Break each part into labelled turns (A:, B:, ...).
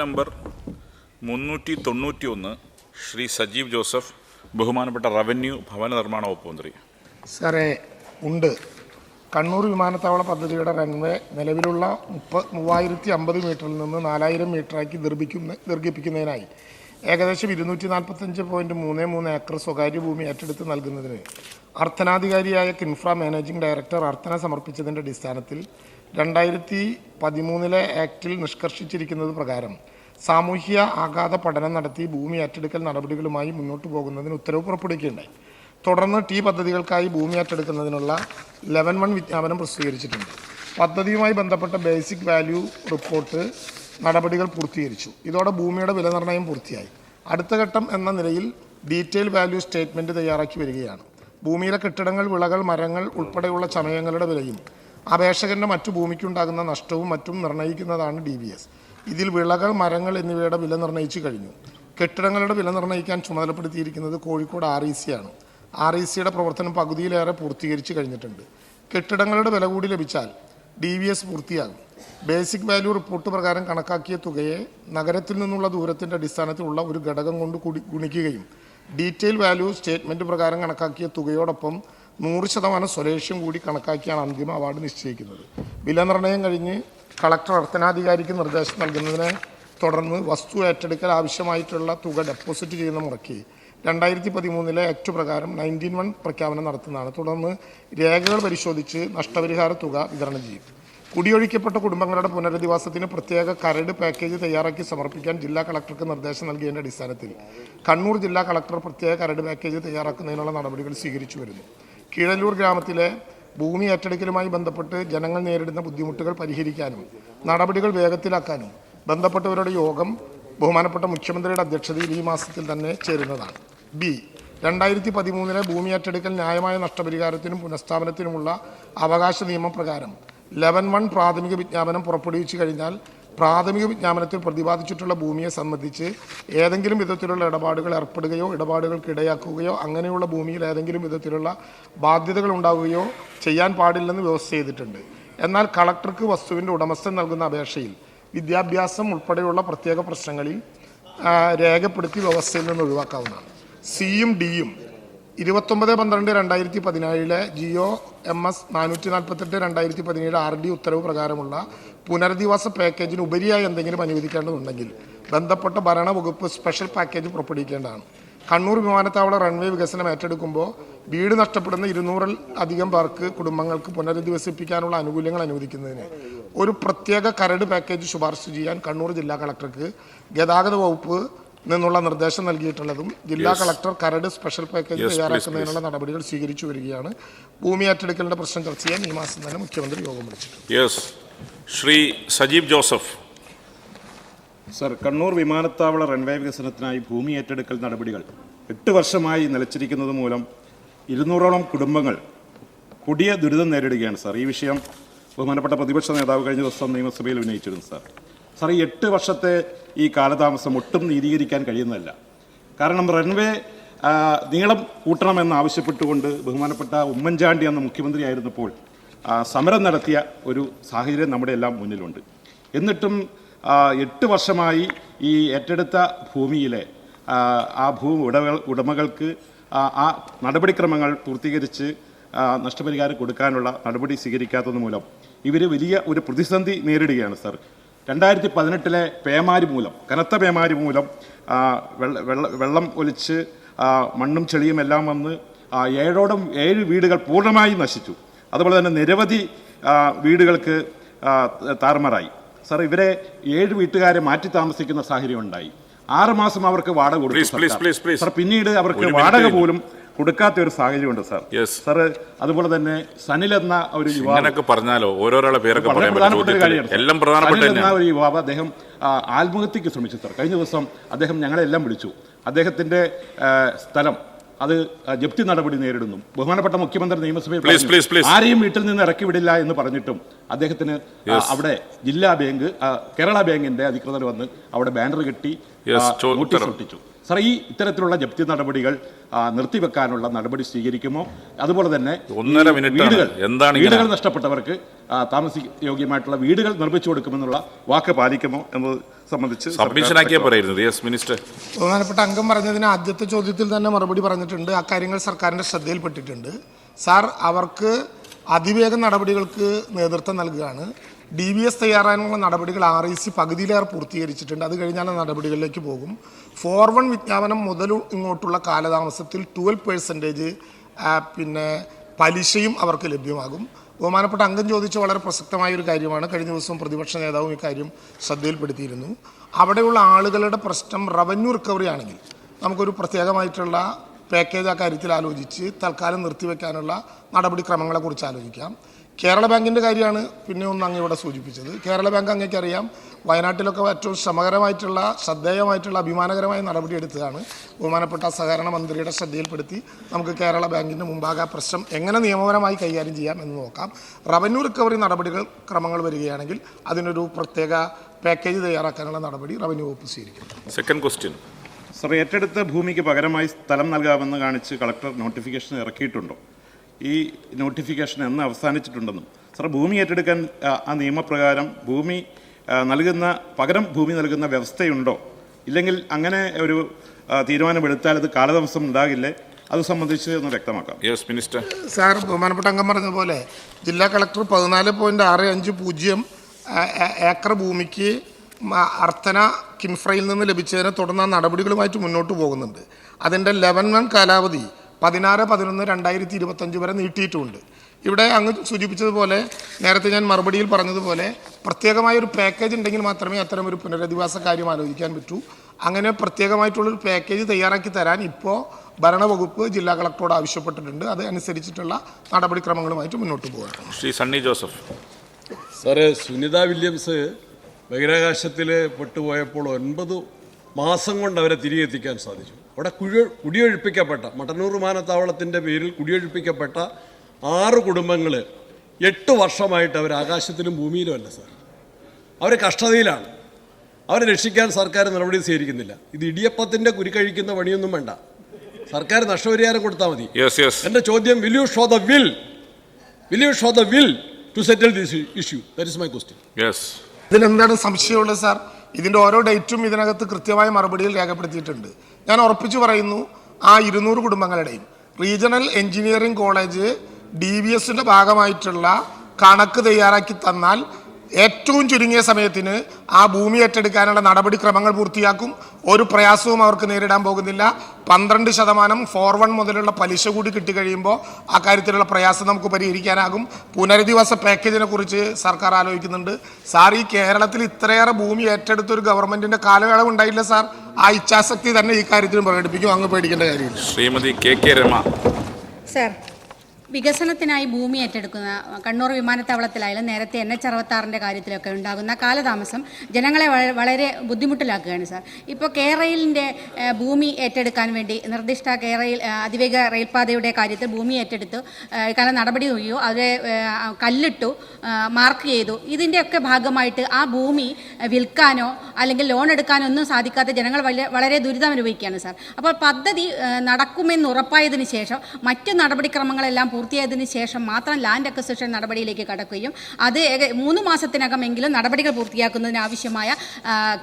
A: Number മുന്നൂറ്റി തൊണ്ണൂറ്റി ഒന്ന് ശ്രീ സജീവ് ജോസഫ് ബഹുമാനപ്പെട്ട റവന്യൂ ഭവന നിർമ്മാണ വകുപ്പ് മന്ത്രി.
B: സാറേ ഉണ്ട്. കണ്ണൂർ വിമാനത്താവള പദ്ധതിയുടെ റൺവേ നിലവിലുള്ള മുപ്പ മൂവായിരത്തി അമ്പത് മീറ്ററിൽ നിന്ന് നാലായിരം മീറ്ററാക്കി ദീർഘിക്കുന്ന ദീർഘിപ്പിക്കുന്നതിനായി ഏകദേശം ഇരുന്നൂറ്റി നാൽപ്പത്തഞ്ച് പോയിന്റ് മൂന്ന് മൂന്ന് ഏക്കർ സ്വകാര്യ ഭൂമി ഏറ്റെടുത്ത് നൽകുന്നതിന് അർത്ഥനാധികാരിയായ കിൻഫ്ര മാനേജിംഗ് ഡയറക്ടർ അർത്ഥന സമർപ്പിച്ചതിന്റെ അടിസ്ഥാനത്തിൽ രണ്ടായിരത്തി പതിമൂന്നിലെ ആക്ടിൽ നിഷ്കർഷിച്ചിരിക്കുന്നത് പ്രകാരം സാമൂഹ്യ ആഘാത പഠനം നടത്തി ഭൂമി ഏറ്റെടുക്കൽ നടപടികളുമായി മുന്നോട്ട് പോകുന്നതിന് ഉത്തരവ് പുറപ്പെടുവിക്കുകയുണ്ടായി. തുടർന്ന് ടി പദ്ധതികൾക്കായി ഭൂമി ഏറ്റെടുക്കുന്നതിനുള്ള ലെവൻ വൺ വിജ്ഞാപനം പ്രസിദ്ധീകരിച്ചിട്ടുണ്ട്. പദ്ധതിയുമായി ബന്ധപ്പെട്ട ബേസിക് വാല്യൂ റിപ്പോർട്ട് നടപടികൾ പൂർത്തീകരിച്ചു. ഇതോടെ ഭൂമിയുടെ വില നിർണയം പൂർത്തിയായി. അടുത്ത ഘട്ടം എന്ന നിലയിൽ ഡീറ്റെയിൽ വാല്യൂ സ്റ്റേറ്റ്മെന്റ് തയ്യാറാക്കി വരികയാണ്. ഭൂമിയിലെ കെട്ടിടങ്ങൾ വിളകൾ മരങ്ങൾ ഉൾപ്പെടെയുള്ള ചമയങ്ങളുടെ വിലയും അപേക്ഷകന്റെ മറ്റു ഭൂമിക്കുണ്ടാകുന്ന നഷ്ടവും മറ്റും നിർണയിക്കുന്നതാണ് ഡി ഇതിൽ വിളകൾ മരങ്ങൾ എന്നിവയുടെ വില നിർണയിച്ചു കഴിഞ്ഞു. കെട്ടിടങ്ങളുടെ വില നിർണയിക്കാൻ ചുമതലപ്പെടുത്തിയിരിക്കുന്നത് കോഴിക്കോട് ആർ ഇ സി ആണ്. ആർ ഇ സിയുടെ പ്രവർത്തനം പകുതിയിലേറെ പൂർത്തീകരിച്ചു കഴിഞ്ഞിട്ടുണ്ട്. കെട്ടിടങ്ങളുടെ വില കൂടി ലഭിച്ചാൽ ഡി വി എസ് പൂർത്തിയാകും. ബേസിക് വാല്യൂ റിപ്പോർട്ട് പ്രകാരം കണക്കാക്കിയ തുകയെ നഗരത്തിൽ നിന്നുള്ള ദൂരത്തിന്റെ അടിസ്ഥാനത്തിലുള്ള ഒരു ഘടകം കൊണ്ട് ഗുണിക്കുകയും ഡീറ്റെയിൽ വാല്യൂ സ്റ്റേറ്റ്മെന്റ് പ്രകാരം കണക്കാക്കിയ തുകയോടൊപ്പം നൂറ് ശതമാനം സ്വലേഷ്യം കൂടി കണക്കാക്കിയാണ് അന്തിമ അവാർഡ് നിശ്ചയിക്കുന്നത്. വില നിർണയം കഴിഞ്ഞ് കളക്ടർ അർത്ഥനാധികാരിക്ക് നിർദ്ദേശം നൽകുന്നതിനെ തുടർന്ന് വസ്തു ഏറ്റെടുക്കൽ ആവശ്യമായിട്ടുള്ള തുക ഡെപ്പോസിറ്റ് ചെയ്യുന്ന മുറയ്ക്ക് രണ്ടായിരത്തി പതിമൂന്നിലെ ആക്ട് പ്രകാരം നയന്റീൻ വൺ പ്രഖ്യാപനം നടത്തുന്നതാണ്. തുടർന്ന് രേഖകൾ പരിശോധിച്ച് നഷ്ടപരിഹാര തുക വിതരണം ചെയ്യും. കുടിയൊഴിക്കപ്പെട്ട കുടുംബങ്ങളുടെ പുനരധിവാസത്തിന് പ്രത്യേക കരട് പാക്കേജ് തയ്യാറാക്കി സമർപ്പിക്കാൻ ജില്ലാ കളക്ടർക്ക് നിർദ്ദേശം നൽകിയതിന്റെ അടിസ്ഥാനത്തിൽ കണ്ണൂർ ജില്ലാ കളക്ടർ പ്രത്യേക കരട് പാക്കേജ് തയ്യാറാക്കുന്നതിനുള്ള നടപടികൾ സ്വീകരിച്ചു വരുന്നു. കീഴല്ലൂർ ഗ്രാമത്തിലെ ഭൂമി ഏറ്റെടുക്കലുമായി ബന്ധപ്പെട്ട് ജനങ്ങൾ നേരിടുന്ന ബുദ്ധിമുട്ടുകൾ പരിഹരിക്കാനും നടപടികൾ വേഗത്തിലാക്കാനും ബന്ധപ്പെട്ടവരുടെ യോഗം ബഹുമാനപ്പെട്ട മുഖ്യമന്ത്രിയുടെ അധ്യക്ഷതയിൽ ഈ മാസത്തിൽ തന്നെ ചേരുന്നതാണ്. ബി രണ്ടായിരത്തി പതിമൂന്നിലെ ഭൂമി ഏറ്റെടുക്കൽ ന്യായമായ നഷ്ടപരിഹാരത്തിനും പുനഃസ്ഥാപനത്തിനുമുള്ള അവകാശ നിയമപ്രകാരം ലെവൻ വൺ പ്രാഥമിക വിജ്ഞാപനം പുറപ്പെടുവിച്ചു കഴിഞ്ഞാൽ പ്രാഥമിക വിജ്ഞാപനത്തിൽ പ്രതിപാദിച്ചിട്ടുള്ള ഭൂമിയെ സംബന്ധിച്ച് ഏതെങ്കിലും വിധത്തിലുള്ള ഇടപാടുകൾ ഏർപ്പെടുകയോ ഇടപാടുകൾക്ക് ഇടയാക്കുകയോ അങ്ങനെയുള്ള ഭൂമിയിൽ ഏതെങ്കിലും വിധത്തിലുള്ള ബാധ്യതകൾ ഉണ്ടാവുകയോ ചെയ്യാൻ പാടില്ലെന്ന് വ്യവസ്ഥ ചെയ്തിട്ടുണ്ട്. എന്നാൽ കളക്ടർക്ക് വസ്തുവിന്റെ ഉടമസ്ഥൻ നൽകുന്ന അപേക്ഷയിൽ വിദ്യാഭ്യാസം ഉൾപ്പെടെയുള്ള പ്രത്യേക പ്രശ്നങ്ങളിൽ രേഖപ്പെടുത്തി വ്യവസ്ഥയിൽ നിന്ന് ഒഴിവാക്കാവുന്നതാണ്. സിയും ഡിയും ഇരുപത്തൊമ്പത് പന്ത്രണ്ട് രണ്ടായിരത്തി പതിനേഴിലെ ജിയോ എം എസ് നാനൂറ്റി നാൽപ്പത്തെട്ട് രണ്ടായിരത്തി പതിനേഴ് ആർ ഡി ഉത്തരവ് പ്രകാരമുള്ള പുനരധിവാസ പാക്കേജിന് ഉപരിയായി എന്തെങ്കിലും അനുവദിക്കേണ്ടതുണ്ടെങ്കിൽ ബന്ധപ്പെട്ട ഭരണവകുപ്പ് സ്പെഷ്യൽ പാക്കേജ് പുറപ്പെടുവിക്കേണ്ടതാണ്. കണ്ണൂർ വിമാനത്താവള റൺവേ വികസനം ഏറ്റെടുക്കുമ്പോൾ വീട് നഷ്ടപ്പെടുന്ന ഇരുന്നൂറിൽ അധികം പേർക്ക് കുടുംബങ്ങൾക്ക് പുനരധിവസിപ്പിക്കാനുള്ള ആനുകൂല്യങ്ങൾ അനുവദിക്കുന്നതിന് ഒരു പ്രത്യേക കരട് പാക്കേജ് ശുപാർശ ചെയ്യാൻ കണ്ണൂർ ജില്ലാ കളക്ടർക്ക് ഗതാഗത വകുപ്പ് നിന്നുള്ള നിർദ്ദേശം നൽകിയിട്ടുള്ളതും ജില്ലാ കളക്ടർ കരട് സ്പെഷ്യൽ പാക്കേജ് തയ്യാറാക്കുന്നതിനുള്ള നടപടികൾ സ്വീകരിച്ചു വരികയാണ്. ഭൂമി ഏറ്റെടുക്കലിന്റെ പ്രശ്നം ചർച്ച ചെയ്യാൻ ഈ മാസം തന്നെ മുഖ്യമന്ത്രി യോഗം വിളിച്ചിട്ടുണ്ട്.
A: Yes Shri Sajeev Joseph.
C: Sir Kannur വിമാനത്താവള റൺവേ വികസനത്തിനായി ഭൂമി ഏറ്റെടുക്കൽ നടപടികൾ എട്ട് വർഷമായി നിലച്ചിരിക്കുന്നത് മൂലം ഇരുന്നൂറോളം കുടുംബങ്ങൾ കൊടിയ ദുരിതം നേരിടുകയാണ് സാർ. ഈ വിഷയം ബഹുമാനപ്പെട്ട പ്രതിപക്ഷ നേതാവ് കഴിഞ്ഞ ദിവസം നിയമസഭയിൽ ഉന്നയിച്ചിരുന്നു സാർ. സാർ ഈ എട്ട് വർഷത്തെ ഈ കാലതാമസം ഒട്ടും നീതീകരിക്കാൻ കഴിയുന്നതല്ല. കാരണം റൺവേ നീളം കൂട്ടണമെന്ന് ആവശ്യപ്പെട്ടുകൊണ്ട് ബഹുമാനപ്പെട്ട ഉമ്മൻചാണ്ടി എന്ന മുഖ്യമന്ത്രിയായിരുന്നപ്പോൾ സമരം നടത്തിയ ഒരു സാഹചര്യം നമ്മുടെ എല്ലാം മുന്നിലുണ്ട്. എന്നിട്ടും എട്ട് വർഷമായി ഈ ഏറ്റെടുത്ത ഭൂമിയിലെ ആ, ഭൂ ഉടമകൾ ഉടമകൾക്ക് ആ നടപടിക്രമങ്ങൾ പൂർത്തീകരിച്ച് നഷ്ടപരിഹാരം കൊടുക്കാനുള്ള നടപടി സ്വീകരിക്കാത്തത് മൂലം ഇവർ വലിയ ഒരു പ്രതിസന്ധി നേരിടുകയാണ് സർ. രണ്ടായിരത്തി പതിനെട്ടിലെ പേമാരി മൂലം കനത്ത പേമാരി മൂലം വെള്ള ഒലിച്ച് മണ്ണും ചെളിയും എല്ലാം വന്ന് ഏഴോടം ഏഴ് വീടുകൾ പൂർണമായി നശിച്ചു. അതുപോലെ തന്നെ നിരവധി വീടുകൾക്ക് താറുമാറായി. സാർ ഇവരെ ഏഴ് വീട്ടുകാരെ മാറ്റി താമസിക്കുന്ന സാഹചര്യം ഉണ്ടായി. ആറ് മാസം അവർക്ക് വാടക കൊടുത്തു. സാർ പിന്നീട് അവർക്ക് വാടക പോലും കൊടുക്കാത്ത ഒരു സാഹചര്യമുണ്ട് സാർ. സാർ അതുപോലെ തന്നെ സനിൽ എന്ന ഒരു യുവാവ്.
A: പറഞ്ഞാലോ ഓരോരാളെ പേരൊക്കെ എല്ലാം പ്രധാനപ്പെട്ട
C: എന്ന ഒരു യുവാവ് അദ്ദേഹം ആത്മഹത്യക്ക് ശ്രമിച്ചു സാർ. കഴിഞ്ഞ ദിവസം അദ്ദേഹം ഞങ്ങളെല്ലാം വിളിച്ചു. അദ്ദേഹത്തിന്റെ സ്ഥലം അത് ജപ്തി നടപടി നേരിടുന്നു. ബഹുമാനപ്പെട്ട മുഖ്യമന്ത്രി നിയമസഭയിൽ. ആരെയും വീട്ടിൽ നിന്ന് ഇറക്കി വിടില്ല എന്ന് പറഞ്ഞിട്ടും അദ്ദേഹത്തിന് അവിടെ ജില്ലാ ബാങ്ക് കേരള ബാങ്കിന്റെ അധികൃതർ വന്ന് അവിടെ ബാനർ കെട്ടി നോട്ടീസ് ഒട്ടിച്ചു. സാർ ഈ ഇത്തരത്തിലുള്ള ജപ്തി നടപടികൾ നിർത്തിവെക്കാനുള്ള നടപടി സ്വീകരിക്കുമോ? അതുപോലെ തന്നെ
A: ഒന്നര മിനിറ്റ്.
C: വീടുകൾ
A: എന്താണ്?
C: വീടുകൾ നഷ്ടപ്പെട്ടവർക്ക് ആ, താമസ യോഗ്യമായിട്ടുള്ള വീടുകൾ നിർമ്മിച്ചു കൊടുക്കുമെന്നുള്ള വാക്ക് പാലിക്കുമോ എന്നത് സംബന്ധിച്ച്
A: യെസ് മിനിസ്റ്റർ
B: ബഹുമാനപ്പെട്ട അംഗം പറഞ്ഞതിന് ആദ്യത്തെ ചോദ്യത്തിൽ തന്നെ മറുപടി പറഞ്ഞിട്ടുണ്ട്. ആ കാര്യങ്ങൾ സർക്കാരിന്റെ ശ്രദ്ധയിൽപ്പെട്ടിട്ടുണ്ട്. സാർ അവർക്ക് അതിവേഗ നടപടികൾക്ക് നേതൃത്വം നൽകുകയാണ്. ഡി ബി എസ് തയ്യാറാനുള്ള നടപടികൾ ആർ ഇ സി പകുതിയിലേറെ പൂർത്തീകരിച്ചിട്ടുണ്ട്. അത് കഴിഞ്ഞാൽ നടപടികളിലേക്ക് പോകും. ഫോർ വൺ വിജ്ഞാപനം മുതൽ ഇങ്ങോട്ടുള്ള കാലതാമസത്തിൽ ട്വൽവ് പേഴ്സന്റേജ് പിന്നെ പലിശയും അവർക്ക് ലഭ്യമാകും. ബഹുമാനപ്പെട്ട അംഗം ചോദിച്ച വളരെ പ്രസക്തമായ ഒരു കാര്യമാണ്. കഴിഞ്ഞ ദിവസം പ്രതിപക്ഷ നേതാവും ഇക്കാര്യം ശ്രദ്ധയിൽപ്പെടുത്തിയിരുന്നു. അവിടെയുള്ള ആളുകളുടെ പ്രശ്നം റവന്യൂ റിക്കവറി ആണെങ്കിൽ നമുക്കൊരു പ്രത്യേകമായിട്ടുള്ള പാക്കേജ് ആ കാര്യത്തിൽ ആലോചിച്ച് തൽക്കാലം നിർത്തിവെക്കാനുള്ള നടപടിക്രമങ്ങളെക്കുറിച്ച് ആലോചിക്കാം. കേരള ബാങ്കിന്റെ കാര്യമാണ് പിന്നെ ഒന്ന് അങ്ങ് ഇവിടെ സൂചിപ്പിച്ചത്. കേരള ബാങ്ക് അങ്ങേക്കറിയാം വയനാട്ടിലൊക്കെ ഏറ്റവും ശ്രമകരമായിട്ടുള്ള ശ്രദ്ധേയമായിട്ടുള്ള അഭിമാനകരമായ നടപടി എടുത്തതാണ്. ബഹുമാനപ്പെട്ട സഹകരണ മന്ത്രിയുടെ ശ്രദ്ധയിൽപ്പെടുത്തി നമുക്ക് കേരള ബാങ്കിന്റെ മുമ്പാകെ പ്രശ്നം എങ്ങനെ നിയമപരമായി കൈകാര്യം ചെയ്യാം എന്ന് നോക്കാം. റവന്യൂ റിക്കവറി നടപടികൾ ക്രമങ്ങൾ വരികയാണെങ്കിൽ അതിനൊരു പ്രത്യേക പാക്കേജ് തയ്യാറാക്കാനുള്ള നടപടി റവന്യൂ വകുപ്പ് സ്വീകരിക്കും
A: സെക്കൻഡ് ക്വസ്റ്റ്യൻ
C: സർ ഏറ്റെടുത്ത ഭൂമിക്ക് പകരമായി സ്ഥലം നൽകാമെന്ന് കാണിച്ച് കളക്ടർ നോട്ടിഫിക്കേഷൻ ഇറക്കിയിട്ടുണ്ടോ? ഈ നോട്ടിഫിക്കേഷൻ എന്ന് അവസാനിച്ചിട്ടുണ്ടെന്നും. സർ ഭൂമി ഏറ്റെടുക്കാൻ ആ, നിയമപ്രകാരം ഭൂമി നൽകുന്ന പകരം ഭൂമി നൽകുന്ന വ്യവസ്ഥയുണ്ടോ? ഇല്ലെങ്കിൽ അങ്ങനെ ഒരു തീരുമാനമെടുത്താൽ അത് കാലതാമസം ഉണ്ടാകില്ലേ? അത് സംബന്ധിച്ച് ഒന്ന് വ്യക്തമാക്കാം.
A: യെസ് മിനിസ്റ്റർ
B: സാർ ബഹുമാനപ്പെട്ട അംഗം പറഞ്ഞ പോലെ ജില്ലാ കളക്ടർ പതിനാല് പോയിന്റ് ആറ് അഞ്ച് പൂജ്യം ഏക്കർ ഭൂമിക്ക് അർത്ഥന കിൻഫ്രയിൽ നിന്ന് ലഭിച്ചതിനെ തുടർന്ന് നടപടികളുമായിട്ട് മുന്നോട്ട് പോകുന്നുണ്ട്. അതിന്റെ ലെവൻ വൺ കാലാവധി പതിനാറ് പതിനൊന്ന് രണ്ടായിരത്തി ഇരുപത്തഞ്ച് വരെ നീട്ടിയിട്ടുമുണ്ട് ഇവിടെ അങ്ങ് സൂചിപ്പിച്ചതുപോലെ നേരത്തെ ഞാൻ മറുപടിയിൽ പറഞ്ഞതുപോലെ പ്രത്യേകമായ ഒരു പാക്കേജ് ഉണ്ടെങ്കിൽ മാത്രമേ അത്തരം ഒരു പുനരധിവാസ കാര്യം ആലോചിക്കാൻ പറ്റൂ. അങ്ങനെ പ്രത്യേകമായിട്ടുള്ളൊരു പാക്കേജ് തയ്യാറാക്കി തരാൻ ഇപ്പോൾ ഭരണവകുപ്പ് ജില്ലാ കളക്ടറോട് ആവശ്യപ്പെട്ടിട്ടുണ്ട്. അത് അനുസരിച്ചിട്ടുള്ള നടപടിക്രമങ്ങളുമായിട്ട് മുന്നോട്ട് പോവുകയാണ്.
A: Shri Sunny Joseph.
D: Sir Sunita Williams ബഹിരാകാശത്തിൽ പെട്ടുപോയപ്പോൾ ഒൻപത് മാസം കൊണ്ട് അവരെ തിരികെ എത്തിക്കാൻ സാധിച്ചു. അവിടെ കുഴി കുടിയൊഴിപ്പിക്കപ്പെട്ട മട്ടന്നൂർ വിമാനത്താവളത്തിന്റെ പേരിൽ കുടിയൊഴിപ്പിക്കപ്പെട്ട ആറ് കുടുംബങ്ങൾ എട്ട് വർഷമായിട്ട് അവർ ആകാശത്തിലും ഭൂമിയിലും അല്ല സാർ. അവർ കഷ്ടതയിലാണ്. അവരെ രക്ഷിക്കാൻ സർക്കാർ നടപടി സ്വീകരിക്കുന്നില്ല. ഇത് ഇടിയപ്പത്തിന്റെ കുരുക്കഴിക്കുന്ന പണിയൊന്നും വേണ്ട. സർക്കാർ നഷ്ടപരിഹാരം കൊടുത്താൽ മതി.
A: യെസ് യെസ്
D: എന്റെ ചോദ്യം will you show the will will you show the will to settle this issue that is my question
A: yes
B: ഇതിലെന്താണ് സംശയമുള്ളത് സാർ? ഇതിന്റെ ഓരോ ഡേറ്റും ഇതിനകത്ത് കൃത്യമായ മറുപടിയിൽ രേഖപ്പെടുത്തിയിട്ടുണ്ട്. ഞാൻ ഉറപ്പിച്ചു പറയുന്നു ആ ഇരുന്നൂറ് കുടുംബങ്ങളുടെയും regional engineering college D V എസിന്റെ ഭാഗമായിട്ടുള്ള കണക്ക് തയ്യാറാക്കി തന്നാൽ ഏറ്റവും ചുരുങ്ങിയ സമയത്തിന് ആ ഭൂമി ഏറ്റെടുക്കാനുള്ള നടപടിക്രമങ്ങൾ പൂർത്തിയാക്കും. ഒരു പ്രയാസവും അവർക്ക് നേരിടാൻ പോകുന്നില്ല. പന്ത്രണ്ട് ശതമാനം ഫോർ വൺ മുതലുള്ള പലിശ കൂടി കിട്ടിക്കഴിയുമ്പോൾ ആ കാര്യത്തിലുള്ള പ്രയാസം നമുക്ക് പരിഹരിക്കാനാകും. പുനരധിവാസ പാക്കേജിനെ കുറിച്ച് സർക്കാർ ആലോചിക്കുന്നുണ്ട്. സാർ ഈ കേരളത്തിൽ ഇത്രയേറെ ഭൂമി ഏറ്റെടുത്ത ഒരു ഗവൺമെന്റിന്റെ കാലയളവ് ഉണ്ടായില്ല സാർ. ആ ഇച്ഛാശക്തി തന്നെ ഈ കാര്യത്തിൽ പ്രകടിപ്പിക്കും. അങ്ങ് പേടിക്കേണ്ട കാര്യമില്ല.
A: Shrimati K K Rama.
E: Sir വികസനത്തിനായി ഭൂമി ഏറ്റെടുക്കുന്ന കണ്ണൂർ വിമാനത്താവളത്തിലായാലും നേരത്തെ എൻ എച്ച് അറുപത്താറിന്റെ കാര്യത്തിലൊക്കെ ഉണ്ടാകുന്ന കാലതാമസം ജനങ്ങളെ വളരെ ബുദ്ധിമുട്ടിലാക്കുകയാണ് സാർ. ഇപ്പോൾ കേരളിന്റെ ഭൂമി ഏറ്റെടുക്കാൻ വേണ്ടി നിർദ്ദിഷ്ട കേരയിൽ ഏഹ്, അതിവേഗ റെയിൽപാതയുടെ കാര്യത്തിൽ ഭൂമി ഏറ്റെടുത്തു കാരണം നടപടി നോക്കിയോ അവരെ കല്ലിട്ടു മാർക്ക് ചെയ്തു. ഇതിന്റെയൊക്കെ ഭാഗമായിട്ട് ആ ഭൂമി വിൽക്കാനോ അല്ലെങ്കിൽ ലോൺ എടുക്കാനോ ഒന്നും സാധിക്കാത്ത ജനങ്ങൾ വളരെ ദുരിതം അനുഭവിക്കുകയാണ് സാർ. അപ്പോൾ പദ്ധതി നടക്കുമെന്ന് ഉറപ്പായതിനു ശേഷം മറ്റു നടപടിക്രമങ്ങളെല്ലാം പൂർത്തിയായതിനു ശേഷം മാത്രം ലാൻഡ് അക്വസിഷൻ നടപടിയിലേക്ക് കടക്കുകയും അത് മൂന്ന് മാസത്തിനകമെങ്കിലും നടപടികൾ പൂർത്തിയാക്കുന്നതിന് ആവശ്യമായ